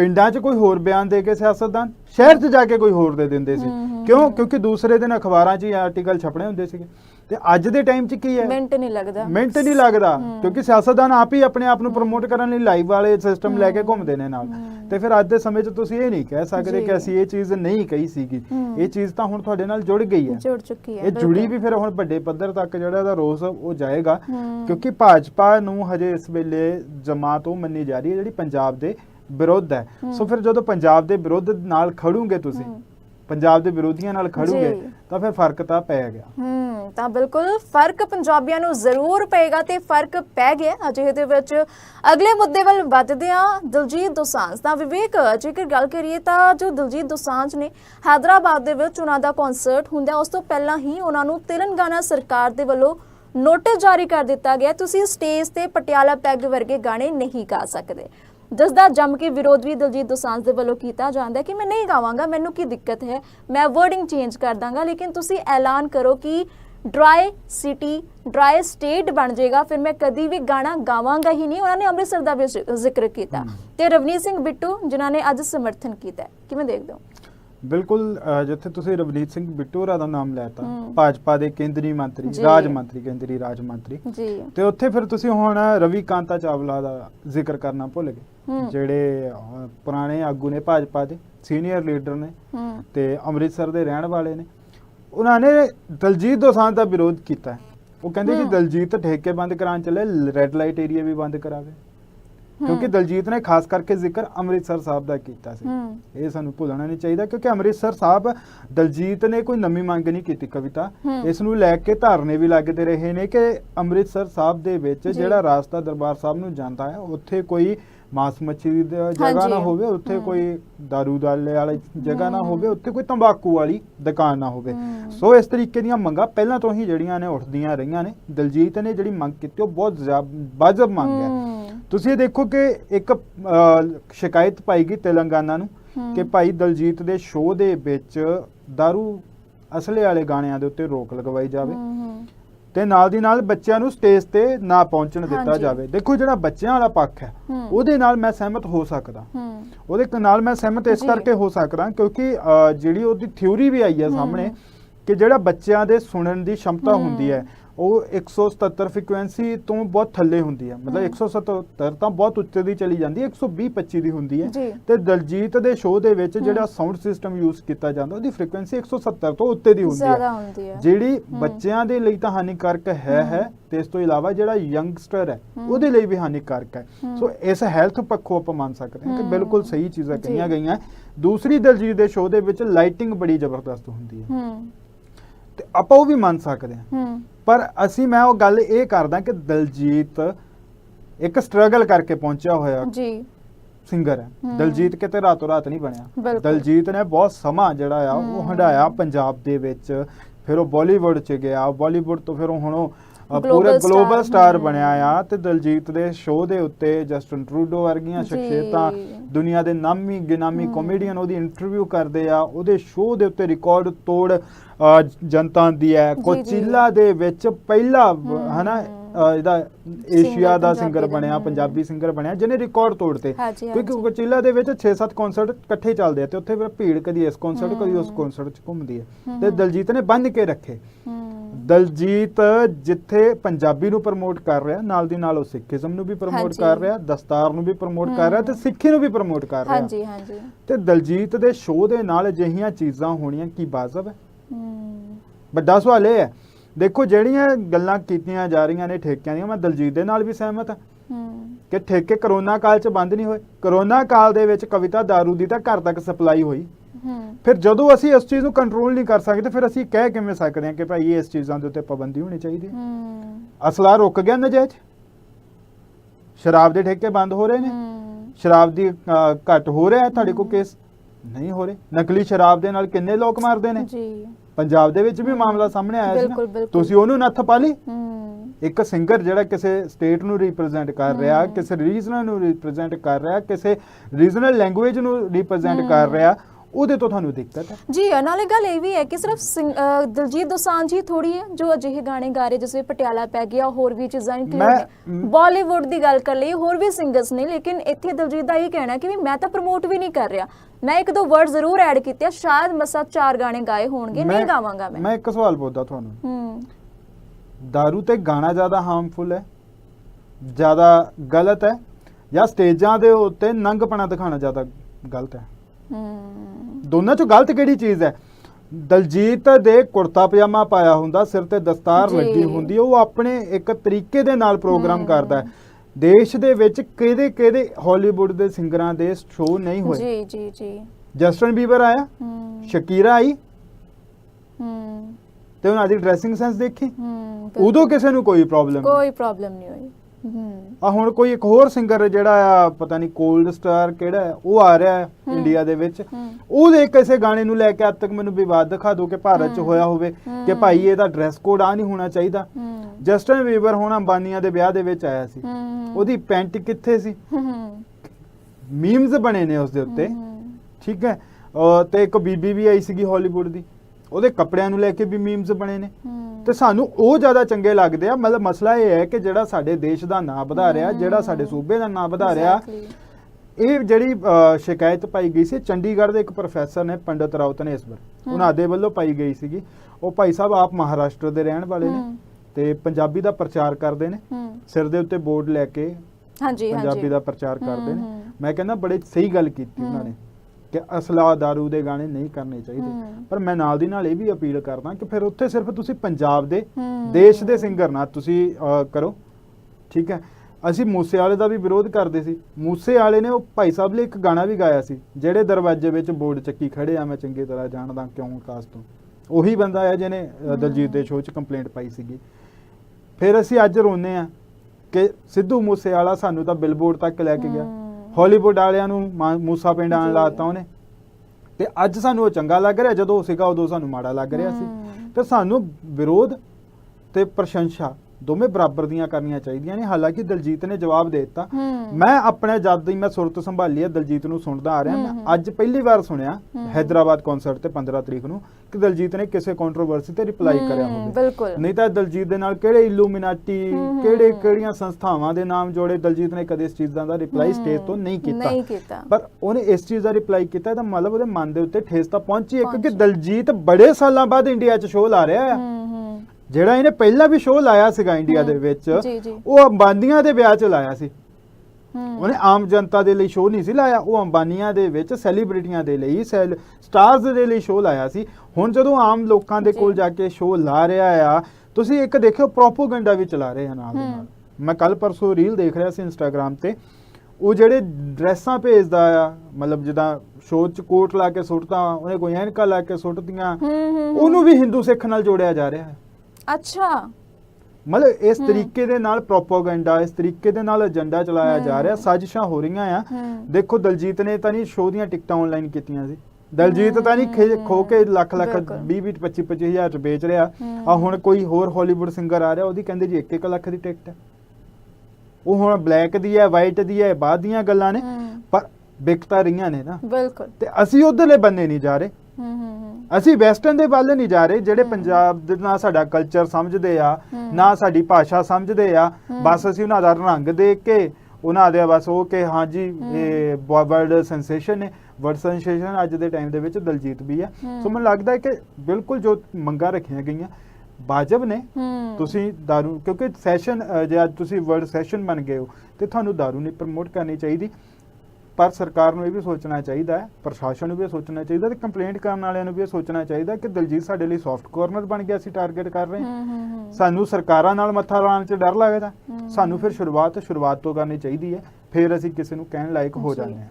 ਪਿੰਡਾਂ 'ਚ ਕੋਈ ਹੋਰ ਬਿਆਨ ਦੇ ਕੇ ਸਿਆਸਤਦਾਨ ਸ਼ਹਿਰ 'ਚ ਜਾ ਕੇ ਕੋਈ ਹੋਰ ਦੇ ਦਿੰਦੇ ਸੀ ਕਿਉਂ। ਕਿਉਂਕਿ ਦੂਸਰੇ ਦਿਨ ਅਖਬਾਰਾਂ 'ਚ ਹੀ ਆਰਟੀਕਲ ਛਪਣੇ ਹੁੰਦੇ ਸੀਗੇ ਤੇ ਅੱਜ ਦੇ ਟਾਈਮ 'ਚ ਕੀ ਹੈ ਮਿੰਟ ਨਹੀਂ ਲੱਗਦਾ ਮਿੰਟ ਨਹੀਂ ਲੱਗਦਾ। ਕਿਉਂਕਿ ਸਿਆਸਤਦਾਨ ਆਪ ਹੀ ਆਪਣੇ ਆਪ ਨੂੰ ਪ੍ਰਮੋਟ ਕਰਨ ਲਈ ਲਾਈਵ ਵਾਲੇ ਸਿਸਟਮ ਲੈ ਕੇ। ਘੁੰਮਦੇ ਨੇ ਨਾਲ। ਤੇ ਫਿਰ ਅੱਜ ਦੇ ਸਮੇਂ 'ਚ ਤੁਸੀਂ ਇਹ ਨਹੀਂ ਕਹਿ ਸਕਦੇ। ਕਿ ਅਸੀਂ ਇਹ ਚੀਜ਼ ਨਹੀਂ ਕਹੀ ਸੀਗੀ। ਇਹ ਚੀਜ਼ ਤਾਂ ਹੁਣ ਤੁਹਾਡੇ ਨਾਲ ਜੁੜ ਗਈ ਹੈ ਜੁੜ ਚੁੱਕੀ ਹੈ ਇਹ ਜੁੜੀ। ਵੀ ਫਿਰ ਹੁਣ ਵੱਡੇ ਪੱਧਰ ਤੱਕ ਜਿਹੜਾ ਇਹਦਾ ਰੋਸ ਉਹ ਜਾਏਗਾ। ਕਿਉਂਕਿ ਭਾਜਪਾ ਨੂੰ ਹਜੇ ਇਸ ਵੇਲੇ ਜਮਾਤ ਉਹ ਮੰਨੀ ਜਾ ਰਹੀ ਹੈ ਜਿਹੜੀ ਪੰਜਾਬ ਦੇ ਵਿਰੁੱਧ ਹੈ। ਸੋ ਫਿਰ ਜਦੋਂ ਪੰਜਾਬ ਦੇ ਵਿਰੁੱਧ ਨਾਲ ਖੜੂਗੇ ਤੁਸੀਂ। ਪੰਜਾਬ ਦੇ ਵਿਰੋਧੀਆਂ ਨਾਲ ਖੜੂਗੇ। ਤਾਂ ਫਿਰ ਫ਼ਰਕ ਤਾਂ ਪੈ ਗਿਆ ਹੂੰ ਤਾਂ ਬਿਲਕੁਲ ਫ਼ਰਕ ਪੰਜਾਬੀਆਂ ਨੂੰ ਜ਼ਰੂਰ ਪਏਗਾ ਤੇ ਫ਼ਰਕ ਪੈ ਗਿਆ ਅਜਿਹੇ ਦੇ ਵਿੱਚ ਅਗਲੇ ਮੁੱਦੇ ਵੱਲ ਵੱਧਦੇ ਆ ਦਲਜੀਤ ਦੋਸਾਂਝ ਤਾਂ ਵਿਵੇਕ ਜੇਕਰ ਗੱਲ ਕਰੀਏ ਤਾਂ ਜੋ ਦਲਜੀਤ ਦੋਸਾਂਝ ਨੇ ਹੈਦਰਾਬਾਦ ਦੇ ਵਿੱਚ ਉਹਨਾਂ ਦਾ ਕਨਸਰਟ ਹੁੰਦਾ ਉਸ ਤੋਂ ਪਹਿਲਾਂ ਹੀ ਉਹਨਾਂ ਨੂੰ ਤੇਲੰਗਾਨਾ ਸਰਕਾਰ ਦੇ ਵੱਲੋਂ ਨੋਟਿਸ ਜਾਰੀ ਕਰ ਦਿੱਤਾ ਗਿਆ ਤੁਸੀਂ ਸਟੇਜ ਤੇ ਪਟਿਆਲਾ ਪੈਗ ਵਰਗੇ ਗਾਣੇ ਨਹੀਂ ਗਾ ਸਕਦੇ ਜਿਸ ਦਾ ਜੰਮ ਕੇ ਵਿਰੋਧ ਵੀ ਦਲਜੀਤ ਦੋਸਾਂਝ ਦੇ ਵੱਲੋਂ ਕੀਤਾ ਜਾਂਦਾ ਕਿ ਮੈਂ ਨਹੀਂ ਗਾਵਾਂਗਾ ਮੈਨੂੰ ਕੀ ਦਿੱਕਤ ਹੈ? ਮੈਂ ਵਰਡਿੰਗ ਚੇਂਜ ਕਰ ਦਾਂਗਾ ਲੇਕਿਨ ਤੁਸੀਂ ਐਲਾਨ ਕਰੋ ਕਿ ਡਰਾਈ ਸਿਟੀ ਡਰਾਈ ਸਟੇਟ ਬਣ ਜਾਏਗਾ ਫਿਰ ਮੈਂ ਕਦੀ ਵੀ ਗਾਣਾ ਗਾਵਾਂਗਾ ਹੀ ਨਹੀਂ। ਉਹਨਾਂ ਨੇ ਅੰਮ੍ਰਿਤਸਰ ਦਾ ਵੀ ਜ਼ਿਕਰ ਕੀਤਾ। ਤੇ ਰਵਨੀਤ ਸਿੰਘ ਬਿੱਟੂ ਜਿਨ੍ਹਾਂ ਨੇ ਅੱਜ ਸਮਰਥਨ ਕੀਤਾ। ਕਿਵੇਂ ਦੇਖਦੇ ਹੋ? ਬਿਲਕੁਲ ਅਹ, ਜਿੱਥੇ ਤੁਸੀਂ ਰਵਨੀਤ ਸਿੰਘ ਬਿੱਟੂ ਹੋਰਾਂ ਦਾ ਨਾਮ ਲੈਤਾ। ਭਾਜਪਾ ਦੇ ਕੇਂਦਰੀ ਮੰਤਰੀ ਜੀ। ਰਾਜ ਮੰਤਰੀ ਕੇਂਦਰੀ ਰਾਜ ਮੰਤਰੀ ਜੀ ਤੇ ਉੱਥੇ ਫਿਰ ਤੁਸੀਂ ਹੁਣ ਰਵੀ ਕਾਂਤਾ ਚਾਵਲਾ ਦਾ ਜ਼ਿਕਰ ਕਰਨਾ ਭੁੱਲ ਗਏ ਹੂੰ। ਜਿਹੜੇ ਅਹ, ਪੁਰਾਣੇ ਆਗੂ ਨੇ ਭਾਜਪਾ ਦੇ ਸੀਨੀਅਰ ਲੀਡਰ ਨੇ ਹੂੰ ਤੇ ਅੰਮ੍ਰਿਤਸਰ ਦੇ ਰਹਿਣ ਵਾਲੇ ਨੇ ਉਹਨਾਂ ਨੇ ਦਲਜੀਤ ਦੋਸਾਂਝ ਦਾ ਵਿਰੋਧ ਕੀਤਾ ਹੈ। ਉਹ ਕਹਿੰਦੇ ਹੂੰ। ਦਲਜੀਤ ਠੇਕੇ ਬੰਦ ਕਰਾਉਣ ਚੱਲੇ ਰੈੱਡ ਲਾਈਟ ਏਰੀਆ ਵੀ ਬੰਦ ਕਰਾਵੇ ਕਿਉਂਕਿ। ਦਲਜੀਤ ਨੇ ਖਾਸ ਕਰਕੇ ਜ਼ਿਕਰ ਅੰਮ੍ਰਿਤਸਰ ਸਾਹਿਬ ਦਾ ਕੀਤਾ ਸੀ ਇਹ ਸਾਨੂੰ ਭੁੱਲਣਾ ਨਹੀਂ ਚਾਹੀਦਾ ਕਿਉਂਕਿ ਅੰਮ੍ਰਿਤਸਰ ਸਾਹਿਬ ਦਲਜੀਤ ਨੇ ਕੋਈ ਨਵੀਂ ਮੰਗ ਨਹੀਂ ਕੀਤੀ ਕਵਿਤਾ। ਇਸ ਨੂੰ ਲੈ ਕੇ ਧਰਨੇ ਵੀ ਲੱਗਦੇ ਰਹੇ ਨੇ ਕਿ ਅੰਮ੍ਰਿਤਸਰ ਸਾਹਿਬ ਦੇ ਵਿੱਚ। ਜਿਹੜਾ ਰਾਸਤਾ ਦਰਬਾਰ ਸਾਹਿਬ ਨੂੰ ਜਾਂਦਾ ਹੈ ਉੱਥੇ ਕੋਈ ਮਾਸ ਮੱਛੀ ਦੀ ਜਗ੍ਹਾ ਨਾ। ਹੋਵੇ ਉੱਥੇ। ਕੋਈ दारू ਦਾਲੇ ਵਾਲੀ ਜਗ੍ਹਾ ਨਾ। ਹੋਵੇ ਉੱਥੇ ਕੋਈ ਤੰਬਾਕੂ ਵਾਲੀ ਦੁਕਾਨ ਨਾ ਹੋਵੇ। ਸੋ ਇਸ ਤਰੀਕੇ ਦੀਆਂ ਮੰਗਾਂ ਪਹਿਲਾਂ ਤੋਂ ਹੀ ਜਿਹੜੀਆਂ ਨੇ ਉੱਠਦੀਆਂ ਰਹੀਆਂ ਨੇ ਦਲਜੀਤ ਨੇ ਜਿਹੜੀ ਮੰਗ ਕੀਤੀ ਉਹ ਬਹੁਤ ਵਾਜਬ ਮੰਗ ਹੂੰ। ਤੁਸੀਂ ਇਹ ਦੇਖੋ ਕਿ ਇੱਕ ਸ਼ਿਕਾਇਤ ਪਾਈ ਗਈ ਤੇਲੰਗਾਨਾ ਨੂੰ। ਕਿ ਭਾਈ ਦਲਜੀਤ ਦੇ ਸ਼ੋਅ ਦੇ ਵਿੱਚ दारू ਅਸਲੇ ਵਾਲੇ ਗਾਣਿਆਂ ਦੇ ਉੱਤੇ ਰੋਕ ਲਗਵਾਈ ਜਾਵੇ। ਤੇ ਨਾਲ ਦੀ ਨਾਲ ਬੱਚਿਆਂ ਨੂੰ ਸਟੇਜ ਤੇ ਨਾ ਪਹੁੰਚਣ ਦਿੱਤਾ। ਜਾਵੇ ਦੇਖੋ ਜਿਹੜਾ ਬੱਚਿਆਂ ਵਾਲਾ ਪੱਖ ਹੈ। ਉਹਦੇ ਨਾਲ ਮੈਂ ਸਹਿਮਤ ਹੋ ਸਕਦਾ ਉਹਦੇ ਨਾਲ ਮੈਂ ਸਹਿਮਤ ਇਸ। ਕਰਕੇ ਹੋ ਸਕਦਾ ਕਿਉਂਕਿ ਜਿਹੜੀ ਉਹਦੀ ਥਿਊਰੀ ਵੀ ਆਈ ਹੈ। ਸਾਹਮਣੇ ਕਿ ਜਿਹੜਾ ਬੱਚਿਆਂ ਦੇ ਸੁਣਨ ਦੀ ਸ਼ਮਤਾ। ਹੁੰਦੀ ਹੈ ਉਹ 177 ਫ੍ਰੀਕੁਐਂਸੀ ਤੋਂ ਬਹੁਤ ਥੱਲੇ ਹੁੰਦੀ ਹੈ ਮਤਲਬ ਹਮ। 177 ਤਾਂ ਬਹੁਤ ਉੱਤੇ ਦੀ ਚਲੀ ਜਾਂਦੀ ਹੈ 120 25 ਦੀ ਹੁੰਦੀ ਹੈ ਤੇ ਦਲਜੀਤ ਦੇ ਸ਼ੋਅ ਦੇ ਵਿੱਚ। ਜਿਹੜਾ ਸਾਊਂਡ ਸਿਸਟਮ ਯੂਜ਼ ਕੀਤਾ ਜਾਂਦਾ ਉਹਦੀ ਫ੍ਰੀਕੁਐਂਸੀ 170 ਤੋਂ ਉੱਤੇ ਦੀ ਹੁੰਦੀ ਜ਼ਿਆਦਾ ਹੈ ਹੁੰਦੀ ਹੈ ਜਿਹੜੀ। ਬੱਚਿਆਂ ਦੇ ਲਈ ਤਾਂ ਹਾਨੀਕਾਰਕ ਹੈ। ਹੈ ਤੇ ਇਸ ਤੋਂ ਇਲਾਵਾ ਜਿਹੜਾ ਯੰਗਸਟਰ ਹੈ। ਉਹਦੇ ਲਈ ਵੀ ਹਾਨੀਕਾਰਕ ਹੈ। ਸੋ ਇਸ ਹੈਲਥ ਪੱਖੋਂ ਆਪਾਂ ਮੰਨ ਸਕਦੇ ਹਾਂ ਕਿ। ਬਿਲਕੁਲ ਸਹੀ ਚੀਜ਼ਾਂ। ਕਹੀਆਂ ਗਈਆਂ ਦੂਸਰੀ ਦਲਜੀਤ ਦੇ ਸ਼ੋਅ ਦੇ ਵਿੱਚ ਲਾਈਟਿੰਗ ਬੜੀ ਜ਼ਬਰਦਸਤ ਹੁੰਦੀ ਹੈ ਹੂੰ ਤੇ ਆਪਾਂ ਉਹ ਵੀ ਮੰਨ ਸਕਦੇ ਹੂੰ ਪਰ ਅਸੀਂ ਮੈਂ ਉਹ ਗੱਲ ਇਹ ਕਰਦਾ ਕਿ ਦਲਜੀਤ ਇੱਕ ਸਟਰਗਲ ਕਰਕੇ ਪਹੁੰਚਿਆ ਹੋਇਆ ਜੀ ਸਿੰਗਰ ਹੈ। ਦਲਜੀਤ ਕਿਤੇ ਰਾਤੋਂ ਰਾਤ ਨਹੀਂ ਬਣਿਆ। ਦਲਜੀਤ ਨੇ ਬਹੁਤ ਸਮਾਂ ਜਿਹੜਾ ਆ ਉਹ। ਹੰਡਾਇਆ ਪੰਜਾਬ ਦੇ ਵਿੱਚ ਫਿਰ ਉਹ ਬਾਲੀਵੁੱਡ ਚ ਗਿਆ ਬਾਲੀਵੁੱਡ ਤੋਂ ਫਿਰ ਹੁਣ ਉਹ ਪੂਰੇ ਗਲੋਬਲ ਸਟਾਰ। ਬਣਿਆ ਆ ਤੇ ਦਲਜੀਤ ਦੇ ਸ਼ੋਅ ਦੇ ਉੱਤੇ ਜਸਟਨ ਟਰੂਡੋ ਵਰਗੀਆਂ। ਸ਼ਖਸੀਅਤਾਂ ਦੁਨੀਆ ਦੇ ਨਾਮੀ ਗਿਨਾਮੀ। ਕਾਮੇਡੀਅਨ ਉਹਦੀ ਇੰਟਰਵਿਊ ਕਰਦੇ ਆ ਉਹਦੇ ਸ਼ੋਅ ਦੇ ਉੱਤੇ ਰਿਕਾਰਡ ਤੋੜ ਜਨਤਾ ਦੀ ਹੈ। ਕੋਚੀਲਾ ਦੇ ਵਿੱਚ ਪਹਿਲਾ। ਹਨਾ ਇਹਦਾ ਏਸ਼ੀਆ ਦਾ ਸਿੰਗਰ ਬਣਿਆ। ਪੰਜਾਬੀ ਸਿੰਗਰ ਬਣਿਆ ਜਿਹਨੇ ਰਿਕਾਰਡ ਤੋੜਤੇ ਕਿਉਂਕਿ। ਕੋਚੀਲਾ ਦੇ ਵਿੱਚ 6-7 ਕਨਸਰਟ ਇਕੱਠੇ ਚੱਲਦੇ ਆ ਤੇ ਉੱਥੇ ਫਿਰ ਭੀੜ ਕਦੀ ਇਸ ਕਨਸਰਟ ਕਦੀ ਉਸ। ਕਨਸਰਟ 'ਚ ਘੁੰਮਦੀ ਹੈ। ਤੇ ਦਲਜੀਤ ਨੇ ਬੰਨ ਕੇ ਰੱਖੇ ਦਲਜੀਤ ਜਿੱਥੇ ਪੰਜਾਬੀ ਨੂੰ ਪ੍ਰਮੋਟ ਕਰ ਰਿਹਾ ਨਾਲ ਦੀ ਨਾਲ ਉਹ ਸਿੱਖੀਜ਼ਮ ਨੂੰ ਵੀ ਪ੍ਰਮੋਟ। ਕਰ ਰਿਹਾ ਦਸਤਾਰ ਨੂੰ ਵੀ ਪ੍ਰਮੋਟ ਕਰ ਰਿਹਾ ਤੇ। ਸਿੱਖੀ ਨੂੰ ਵੀ ਪ੍ਰਮੋਟ ਕਰ ਰਿਹਾ ਹਾਂਜੀ ਹਾਂਜੀ ਤੇ ਦਲਜੀਤ ਦੇ ਸ਼ੋਅ ਦੇ ਨਾਲ ਅਜਿਹੀਆਂ ਚੀਜ਼ਾਂ ਹੋਣੀਆਂ ਕੀ ਵਾਜਬ ਹੂੰ ਵੱਡਾ ਸਵਾਲ ਇਹ ਹੈ। ਦੇਖੋ ਜਿਹੜੀਆਂ ਗੱਲਾਂ ਕੀਤੀਆਂ ਜਾ ਰਹੀਆਂ ਨੇ ਠੇਕਿਆਂ ਦੀਆਂ ਮੈਂ ਦਲਜੀਤ ਦੇ ਨਾਲ ਵੀ ਸਹਿਮਤ ਹਾਂ। ਕਿ ਠੇਕੇ ਕਰੋਨਾ ਕਾਲ 'ਚ ਬੰਦ ਨਹੀਂ ਹੋਏ। ਕਰੋਨਾ ਕਾਲ ਦੇ ਵਿੱਚ ਕਵਿਤਾ दारू ਦੀ ਤਾਂ ਘਰ ਤੱਕ ਸਪਲਾਈ ਹੋਈ। ਫਿਰ ਜਦੋਂ ਅਸੀਂ ਇਸ ਚੀਜ਼ ਨੂੰ ਕੰਟਰੋਲ ਨਹੀਂ ਕਰ ਸਕਦੇ ਫਿਰ ਅਸੀਂ ਕਹਿ ਕਿਵੇਂ ਸਕਦੇ ਹਾਂ ਕਿ ਭਾਈ ਇਸ ਚੀਜ਼ਾਂ ਦੇ ਉੱਤੇ ਪਾਬੰਦੀ ਹੋਣੀ ਚਾਹੀਦੀ ਹੈ। ਅਸਲਾ ਰੁਕ ਗਿਆ ਨਜਾਇਜ਼। ਸ਼ਰਾਬ ਦੇ ਠੇਕੇ ਬੰਦ ਹੋ ਰਹੇ ਨੇ। ਸ਼ਰਾਬ ਦੀ ਘੱਟ ਹੋ ਰਿਹਾ ਹੈ ਤੁਹਾਡੇ ਕੋਲ। ਕੇਸ ਨਹੀਂ ਹੋ ਰਹੇ ਨਕਲੀ ਸ਼ਰਾਬ ਦੇ ਨਾਲ ਕਿੰਨੇ ਲੋਕ ਮਰਦੇ ਨੇ ਜੀ ਪੰਜਾਬ ਦੇ ਵਿੱਚ ਵੀ ਮਾਮਲਾ ਸਾਹਮਣੇ ਆਇਆ ਸੀ। ਤੁਸੀਂ ਉਹਨੂੰ ਨੱਥ ਪਾ ਲਈ ਇੱਕ ਸਿੰਗਰ ਜਿਹੜਾ ਕਿਸੇ ਸਟੇਟ ਨੂੰ ਰਿਪਰੈਜ਼ੈਂਟ ਕਰ ਰਿਹਾ। ਕਿਸੇ ਰੀਜਨਲ ਨੂੰ ਰਿਪਰੈਜ਼ੈਂਟ ਕਰ ਰਿਹਾ ਕਿਸੇ ਰੀਜਨਲ ਲੈਂਗੁਏਜ ਨੂੰ ਰਿਪਰੈਜ਼ੈਂਟ ਕਰ। ਰਿਹਾ ਉਹਦੇ ਤੋਂ ਤੁਹਾਨੂੰ ਦਿੱਕਤ ਹੈ? ਜੀ ਨਾਲੇ ਗੱਲ ਇਹ ਵੀ ਹੈ ਕਿ ਸਿਰਫ ਦਿਲਜੀਤ ਦੋਸਾਂਝ ਹੀ ਥੋੜੀ ਹੈ ਜੋ ਅਜਿਹੇ ਗਾਣੇ ਗਾ ਰਹੇ ਜਿਵੇਂ ਪਟਿਆਲਾ ਪੈ ਗਿਆ ਹੋਰ ਵੀ ਚੀਜ਼ਾਂ ਇਨਕਲੂਡ ਬਾਲੀਵੁੱਡ ਦੀ ਗੱਲ ਕਰ ਲਈ ਹੋਰ ਵੀ ਸਿੰਗਰਸ ਨੇ ਲੇਕਿਨ ਇੱਥੇ ਦਿਲਜੀਤ ਦਾ ਇਹ ਕਹਿਣਾ ਕਿ ਵੀ ਮੈਂ ਤਾਂ ਪ੍ਰਮੋਟ ਵੀ ਨਹੀਂ ਕਰ ਰਿਹਾ। ਮੈਂ ਇੱਕ ਦੋ ਵਰਡ ਜ਼ਰੂਰ ਐਡ ਕੀਤੇ ਆ ਸ਼ਾਇਦ ਮਸਾ ਚਾਰ ਗਾਣੇ ਗਾਏ ਹੋਣਗੇ ਨਹੀਂ ਗਾਵਾਂਗਾ ਮੈਂ। ਮੈਂ ਇੱਕ ਸਵਾਲ ਪੁੱਛਦਾ ਤੁਹਾਨੂੰ। ਹੂੰ। दारू ਤੇ ਗਾਣਾ ਜ਼ਿਆਦਾ ਹਾਰਮਫੁਲ ਹੈ? ਜ਼ਿਆਦਾ ਗਲਤ ਹੈ? ਜਾਂ ਸਟੇਜਾਂ ਦੇ ਉੱਤੇ ਨੰਗਪਣਾ ਦਿਖਾਣਾ ਜ਼ਿਆਦਾ ਗਲਤ ਹੂੰ? ਦੋਨਾਂ ਚੋਂ ਗਲਤ ਕਿਹੜੀ ਚੀਜ਼ ਹੈ? ਦਲਜੀਤ ਦੇ ਕੁੜਤਾ ਪਜਾਮਾ ਪਾਇਆ ਹੁੰਦਾ ਸਿਰ ਤੇ ਦਸਤਾਰ। ਲੱਗੀ ਹੁੰਦੀ ਉਹ ਆਪਣੇ ਇੱਕ ਤਰੀਕੇ ਦੇ ਨਾਲ ਪ੍ਰੋਗਰਾਮ। ਕਰਦਾ ਹੈ। ਦੇਸ਼ ਦੇ ਵਿੱਚ ਕਿਹਦੇ ਕਿਹਦੇ ਹਾਲੀਵੁੱਡ ਦੇ ਸਿੰਗਰਾਂ ਦੇ ਸ਼ੋਅ ਨਹੀਂ ਹੋਏ? ਜੀ ਜੀ ਜੀ। ਜਸਟਨ ਬੀਬਰ ਆਇਆ ਹੂੰ। ਸ਼ਕੀਰਾ ਆਈ ਹੂੰ। ਤੇ ਉਹਨਾਂ ਦੀ ਡਰੈਸਿੰਗ ਸੈਂਸ ਦੇਖੀ? ਹੂੰ ਉਦੋਂ ਕਿਸੇ ਨੂੰ ਕੋਈ ਪ੍ਰੋਬਲਮ ਕੋਈ ਪ੍ਰੋਬਲਮ ਨਹੀਂ ਹੋਈ। ਹੂੰ। ਆ ਹੁਣ ਕੋਈ ਇੱਕ ਹੋਰ ਸਿੰਗਰ ਜਿਹੜਾ ਆ ਪਤਾ ਨਹੀਂ ਕੋਲਡ ਸਟਾਰ ਕਿਹੜਾ ਹੈ ਉਹ ਆ ਰਿਹਾ ਹੈ। ਇੰਡੀਆ ਦੇ ਵਿੱਚ। ਉਹਦੇ ਕਿਸੇ ਗਾਣੇ ਨੂੰ ਲੈ ਕੇ ਅੱਜ ਤੱਕ ਮੈਨੂੰ ਵਿਵਾਦ ਦਿਖਾ ਦਿਓ ਕਿ ਭਾਰਤ 'ਚ। ਹੋਇਆ ਹੋਵੇ ਕਿ। ਭਾਈ ਇਹਦਾ ਡਰੈਸ ਕੋਡ ਆ ਨਹੀਂ ਹੋਣਾ ਚਾਹੀਦਾ। ਜਸਟਨ ਬੀਬਰ ਹੁਣ ਅੰਬਾਨੀਆਂ ਦੇ ਵਿਆਹ ਦੇ ਵਿੱਚ ਆਇਆ ਸੀ। ਉਹਦੀ ਪੈਂਟ ਕਿੱਥੇ ਸੀ? ਮੀਮਸ ਬਣੇ ਨੇ ਉਸ ਦੇ ਉੱਤੇ। ਠੀਕ ਹੈ। ਤੇ ਇੱਕ ਬੀਬੀ ਵੀ ਆਈ ਸੀਗੀ ਹਾਲੀਵੁੱਡ ਦੀ। ਉਹਦੇ ਕੱਪੜਿਆਂ ਨੂੰ ਲੈ ਕੇ ਵੀ ਮੀਮਸ ਬਣੇ ਨੇ। ਤੇ ਸਾਨੂੰ ਉਹ ਜ਼ਿਆਦਾ ਚੰਗੇ ਲੱਗਦੇ ਆ। ਮਤਲਬ ਮਸਲਾ ਇਹ ਹੈ ਕਿ ਜਿਹੜਾ ਸਾਡੇ ਦੇਸ਼ ਦਾ ਨਾਂ ਵਧਾ ਰਿਹਾ ਜਿਹੜਾ ਸਾਡੇ ਸੂਬੇ ਦਾ ਨਾਂ ਵਧਾ ਰਿਹਾ. ਇਹ ਜਿਹੜੀ ਸ਼ਿਕਾਇਤ ਪਾਈ ਗਈ ਸੀ ਚੰਡੀਗੜ੍ਹ ਦੇ ਇੱਕ ਪ੍ਰੋਫੈਸਰ ਨੇ ਪੰਡਤ ਰਾਉਤ ਨੇ ਇਸ ਵਾਰ। ਉਹਨਾਂ ਦੇ ਵੱਲੋਂ ਪਾਈ ਗਈ ਸੀਗੀ। ਉਹ ਭਾਈ ਸਾਹਿਬ ਆਪ ਮਹਾਰਾਸ਼ਟਰ ਦੇ ਰਹਿਣ ਵਾਲੇ ਨੇ। ਤੇ ਪੰਜਾਬੀ ਦਾ ਪ੍ਰਚਾਰ ਕਰਦੇ ਨੇ। ਸਿਰ ਦੇ ਉੱਤੇ ਬੋਰਡ ਲੈ ਕੇ ਹਾਂਜੀ ਹਾਂਜੀ। ਪੰਜਾਬੀ ਦਾ ਪ੍ਰਚਾਰ ਕਰਦੇ ਨੇ। ਮੈਂ ਕਹਿੰਦਾ ਬੜੇ ਸਹੀ ਗੱਲ ਕੀਤੀ ਉਹਨਾਂ। ਨੇ। ਕਿ ਅਸਲਾ दारू ਦੇ ਗਾਣੇ ਨਹੀਂ ਕਰਨੇ ਚਾਹੀਦੇ। ਪਰ ਮੈਂ ਨਾਲ ਦੀ ਨਾਲ ਇਹ ਵੀ ਅਪੀਲ ਕਰਦਾ ਕਿ ਫਿਰ ਉੱਥੇ ਸਿਰਫ ਤੁਸੀਂ ਪੰਜਾਬ ਦੇ। ਦੇਸ਼ ਦੇ ਸਿੰਗਰ ਨਾਲ ਤੁਸੀਂ ਕਰੋ। ਠੀਕ ਹੈ? ਅਸੀਂ ਮੂਸੇ ਵਾਲੇ ਦਾ ਵੀ ਵਿਰੋਧ ਕਰਦੇ ਸੀ। ਮੂਸੇ ਵਾਲੇ ਨੇ ਉਹ ਭਾਈ ਸਾਹਿਬ ਲਈ ਇੱਕ ਗਾਣਾ ਵੀ ਗਾਇਆ ਸੀ ਜਿਹੜੇ ਦਰਵਾਜ਼ੇ ਵਿੱਚ ਬੋਰਡ ਚੱਕੀ ਖੜੇ ਆ ਮੈਂ ਚੰਗੀ ਤਰ੍ਹਾਂ ਜਾਣਦਾ ਕਿਉਂ ਕਾਸ ਤੋਂ? ਉਹੀ ਬੰਦਾ ਹੈ ਜਿਹਨੇ ਦਲਜੀਤ ਦੇ ਸ਼ੋਅ 'ਚ ਕੰਪਲੇਂਟ ਪਾਈ ਸੀਗੀ। ਫਿਰ ਅਸੀਂ ਅੱਜ ਰੋਨੇ ਆ ਕਿ ਸਿੱਧੂ ਮੂਸੇ ਵਾਲਾ ਸਾਨੂੰ ਤਾਂ ਬਿਲਬੋਰਡ ਤੱਕ ਲੈ ਕੇ ਗਿਆ। ਹਾਲੀਵੁੱਡ ਵਾਲਿਆਂ ਨੂੰ ਮੂਸਾ ਪਿੰਡ ਆਣ। ਲਾਤਾ ਉਹਨੇ ਤੇ ਅੱਜ ਸਾਨੂੰ ਉਹ ਚੰਗਾ ਲੱਗ ਰਿਹਾ ਜਦੋਂ ਉਹ ਸੀਗਾ ਉਦੋਂ ਸਾਨੂੰ ਮਾੜਾ ਲੱਗ ਰਿਹਾ ਸੀ। ਤੇ ਸਾਨੂੰ ਵਿਰੋਧ ਤੇ ਪ੍ਰਸ਼ੰਸਾ ਦੋਵੇਂ ਬਰਾਬਰ ਦੀਆਂ ਕਰਨੀਆਂ ਚਾਹੀਦੀਆਂ ਨੇ। ਹਾਲਾਂਕਿ ਦਲਜੀਤ ਨੇ ਜਵਾਬ ਦੇ ਦਿੱਤਾ। ਮੈਂ ਆਪਣੇ ਜਦ ਦੀ ਮੈਂ ਸੁਰਤ ਸੰਭਾਲੀ ਹੈ ਦਲਜੀਤ ਨੂੰ ਸੁਣਦਾ ਆ ਰਿਹਾ ਮੈਂ। ਅੱਜ ਪਹਿਲੀ ਵਾਰ ਸੁਣਿਆ ਹੂੰ। ਹੈਦਰਾਬਾਦ ਕਨਸਰਟ ਤੇ 15 ਤਰੀਕ ਨੂੰ ਕਿ ਦਲਜੀਤ ਨੇ ਕਿਸੇ ਕੰਟਰੋਵਰਸੀ ਤੇ ਰਿਪਲਾਈ ਕਰਿਆ ਹੋਵੇ। ਨਹੀਂ ਤਾਂ ਦਲਜੀਤ ਦੇ ਨਾਲ ਕਿਹੜੇ ਇਲੂਮੀਨਾਟੀ ਕਿਹੜੇ। ਕਿਹੜੀਆਂ ਸੰਸਥਾਵਾਂ ਦੇ ਨਾਮ ਜੋੜੇ ਦਲਜੀਤ ਨੇ ਕਦੇ ਇਸ ਚੀਜ਼ਾਂ ਦਾ ਰਿਪਲਾਈ ਸਟੇਜ ਤੋਂ ਨਹੀਂ ਕੀਤਾ। ਨਹੀਂ ਕੀਤਾ। ਪਰ ਉਹਨੇ ਇਸ ਚੀਜ਼ ਦਾ ਰਿਪਲਾਈ ਕੀਤਾ ਤਾਂ ਮਤਲਬ ਉਹਦੇ ਮਨ ਦੇ ਉੱਤੇ ਠੇਸ ਤਾਂ ਪਹੁੰਚੀ ਹੈ ਕਿਉਂਕਿ। ਦਲਜੀਤ ਬੜੇ ਸਾਲਾਂ ਬਾਅਦ ਇੰਡੀਆ 'ਚ ਸ਼ੋਅ ਲਾ ਰਿਹਾ ਹੂੰ। ਜਿਹੜਾ ਇਹਨੇ ਪਹਿਲਾਂ ਵੀ ਸ਼ੋਅ ਲਾਇਆ ਸੀਗਾ ਇੰਡੀਆ ਦੇ ਵਿੱਚ। ਉਹ ਅੰਬਾਨੀਆਂ ਦੇ ਵਿਆਹ 'ਚ ਲਾਇਆ ਸੀ। ਹੂੰ। ਉਹਨੇ ਆਮ ਜਨਤਾ ਦੇ ਲਈ ਸ਼ੋਅ ਨਹੀਂ ਸੀ ਲਾਇਆ ਉਹ ਅੰਬਾਨੀਆਂ ਦੇ ਵਿੱਚ ਸੈਲੀਬ੍ਰਿਟੀਆਂ ਦੇ ਲਈ ਸਟਾਰਸ ਦੇ ਲਈ ਸ਼ੋਅ ਲਾਇਆ ਸੀ। ਹੁਣ ਜਦੋਂ ਆਮ ਲੋਕਾਂ ਦੇ ਕੋਲ ਜੀ। ਕੇ ਸ਼ੋਅ ਲਾ ਰਿਹਾ ਆ ਤੁਸੀਂ ਇੱਕ ਦੇਖਿਓ ਪ੍ਰੋਪੋਗੈਂਡਾ ਵੀ ਚਲਾ ਰਹੇ ਆ ਨਾਲ ਦੇ। ਨਾਲ। ਮੈਂ ਕੱਲ ਪਰਸੋਂ ਰੀਲ ਦੇਖ ਰਿਹਾ ਸੀ ਇੰਸਟਾਗ੍ਰam ਤੇ ਉਹ ਜਿਹੜੇ ਡਰੈਸਾਂ ਭੇਜਦਾ ਆ ਮਤਲਬ ਜਿੱਦਾਂ ਸ਼ੋਅ 'ਚ ਕੋਟ ਲਾ ਕੇ ਸੁੱਟਦਾ ਉਹਨੇ ਕੋਈ ਐਨਕਾਂ ਲਾ ਕੇ ਸੁੱਟਦੀਆਂ ਉਹਨੂੰ ਵੀ ਹਿੰਦੂ ਸਿੱਖ ਨਾਲ ਜੋੜਿਆ ਜਾ ਰਿਹਾ ਹੈ। ਅੱਛਾ। ਮਤਲਬ ਇਸ। ਤਰੀਕੇ ਦੇ ਨਾਲ ਪ੍ਰੋਪੋਗੈਂਡਾ ਇਸ ਤਰੀਕੇ ਦੇ ਨਾਲ ਏਜੰਡਾ ਚਲਾਇਆ ਜਾ ਰਿਹਾ। ਸਾਜ਼ਿਸ਼ਾਂ ਹੋ ਰਹੀਆਂ ਆ। ਦੇਖੋ ਦਲਜੀਤ ਨੇ ਤਾਂ ਨਹੀਂ ਸ਼ੋਅ ਦੀਆਂ ਟਿਕਟਾਂ ਆਨਲਾਈਨ ਕੀਤੀਆਂ ਸੀ। ਦਲਜੀਤ ਤਾਂ ਨਹੀਂ ਖੇ- ਕੇ ਲੱਖ ਲੱਖ ਬਿਲਕੁਲ। 20 20 25 25 ਹਜ਼ਾਰ ਚ ਵੇਚ ਰਿਹਾ। ਆ ਹੁਣ ਕੋਈ ਹੋਰ ਹਾਲੀਵੁੱਡ ਸਿੰਗਰ ਆ ਰਿਹਾ ਉਹਦੀ ਕਹਿੰਦੇ ਜੀ 1 1 ਲੱਖ ਦੀ ਟਿਕਟ। ਹੈ ਉਹ ਹੁਣ ਬਲੈਕ ਦੀ ਹੈ ਵਾਈਟ ਦੀ ਹੈ ਬਾਅਦ ਦੀਆਂ ਗੱਲਾਂ ਨੇ। ਪਰ ਵਿਕ ਤਾਂ ਰਹੀਆਂ ਨੇ ਨਾ। ਬਿਲਕੁਲ। ਤੇ ਅਸੀਂ ਉਧਰਲੇ ਬੰਨੇ ਨਹੀਂ ਜਾ ਰਹੇ। ਅਸੀਂ ਵੈਸਟਰਨ ਦੇ ਵੱਲ ਨਹੀਂ ਜਾ ਰਹੇ, ਜਿਹੜੇ ਪੰਜਾਬ ਦੇ ਨਾਲ ਸਾਡਾ ਕਲਚਰ ਸਮਝਦੇ ਆ, ਨਾ ਸਾਡੀ ਭਾਸ਼ਾ ਸਮਝਦੇ ਆ, ਬਸ ਅਸੀਂ ਉਹਨਾਂ ਦਾ ਰੰਗ ਦੇਖ ਕੇ, ਉਹਨਾਂ ਦੇ ਬਸ ਉਹ ਕਿ ਹਾਂਜੀ ਇਹ ਵਰਡ ਸੈਂਸੇਸ਼ਨ ਨੇ ਵਰਡ ਸੈਂਸੇਸ਼ਨ ਅੱਜ ਦੇ ਟਾਈਮ ਦੇ ਵਿੱਚ ਦਲਜੀਤ ਵੀ ਆ। ਸੋ ਮੈਨੂੰ ਲੱਗਦਾ ਕਿ ਬਿਲਕੁਲ ਜੋ ਮੰਗਾ ਰੱਖੀਆਂ ਗਈਆਂ ਬਾਜਬ ਨੇ। ਤੁਸੀਂ ਦਾਰੂ, ਕਿਉਂਕਿ ਸੈਸ਼ਨ ਜੇ ਅੱਜ ਤੁਸੀਂ ਵਰਡ ਸੈਸ਼ਨ ਬਣ ਗਏ ਹੋ, ਤੇ ਤੁਹਾਨੂੰ ਦਾਰੂ ਨਹੀਂ ਪ੍ਰਮੋਟ ਕਰਨੀ ਚਾਹੀਦੀ। ਪਰ ਸਰਕਾਰ ਨੂੰ ਇਹ ਵੀ ਸੋਚਣਾ ਚਾਹੀਦਾ ਹੈ ਪ੍ਰਸ਼ਾਸਨ ਨੂੰ ਵੀ ਸੋਚਣਾ ਚਾਹੀਦਾ ਤੇ ਕੰਪਲੇਂਟ ਕਰਨ ਵਾਲਿਆਂ ਨੂੰ ਵੀ ਇਹ ਸੋਚਣਾ ਚਾਹੀਦਾ ਕਿ ਦਲਜੀਤ ਸਾਡੇ ਲਈ ਸੌਫਟ ਕਾਰਨਰ ਬਣ ਗਿਆ ਅਸੀਂ ਟਾਰਗੇਟ ਕਰ ਰਹੇ ਹਾਂ ਸਾਨੂੰ ਸਰਕਾਰਾਂ ਨਾਲ ਮੱਥਾ ਲਾਉਣ 'ਚ ਡਰ ਲੱਗਦਾ। ਸਾਨੂੰ ਫਿਰ ਸ਼ੁਰੂਆਤ ਸ਼ੁਰੂਆਤ ਤੋਂ ਕਰਨੀ ਚਾਹੀਦੀ ਹੈ ਫਿਰ ਅਸੀਂ ਕਿਸੇ ਨੂੰ ਕਹਿਣ ਲਾਇਕ ਹੋ। ਜਾਂਦੇ ਹਾਂ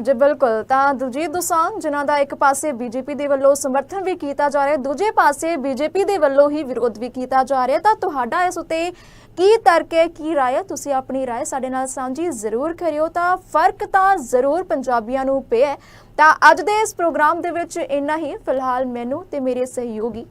ਜੀ, ਬਿਲਕੁਲ। ਤਾਂ ਦਲਜੀਤ ਦੋਸਾਂਝ, ਜਿਨ੍ਹਾਂ ਦਾ ਇੱਕ ਪਾਸੇ ਬੀਜੇਪੀ ਦੇ ਵੱਲੋਂ ਸਮਰਥਨ ਵੀ ਕੀਤਾ ਜਾ ਰਿਹਾ, ਦੂਜੇ ਪਾਸੇ ਬੀਜੇਪੀ ਦੇ ਵੱਲੋਂ ਹੀ ਵਿਰੋਧ ਵੀ ਕੀਤਾ ਜਾ ਰਿਹਾ। ਤਾਂ ਤੁਹਾਡਾ ਇਸ ਉਤੇ ਕੀ ਤਰਕ ਹੈ, ਕੀ ਰਾਏ ਹੈ? ਤੁਸੀਂ ਆਪਣੀ ਰਾਏ ਸਾਡੇ ਨਾਲ ਸਾਂਝੀ ਜ਼ਰੂਰ ਕਰਿਓ। ਤਾਂ ਫ਼ਰਕ ਤਾਂ ਜ਼ਰੂਰ ਪੰਜਾਬੀਆਂ ਨੂੰ ਪਿਆ ਤਾਂ ਅੱਜ ਦੇ ਇਸ ਪ੍ਰੋਗਰਾਮ ਦੇ ਵਿੱਚ ਇੰਨਾ ਹੀ। ਫਿਲਹਾਲ ਮੈਨੂੰ ਤੇ ਮੇਰੇ ਸਹਿਯੋਗੀ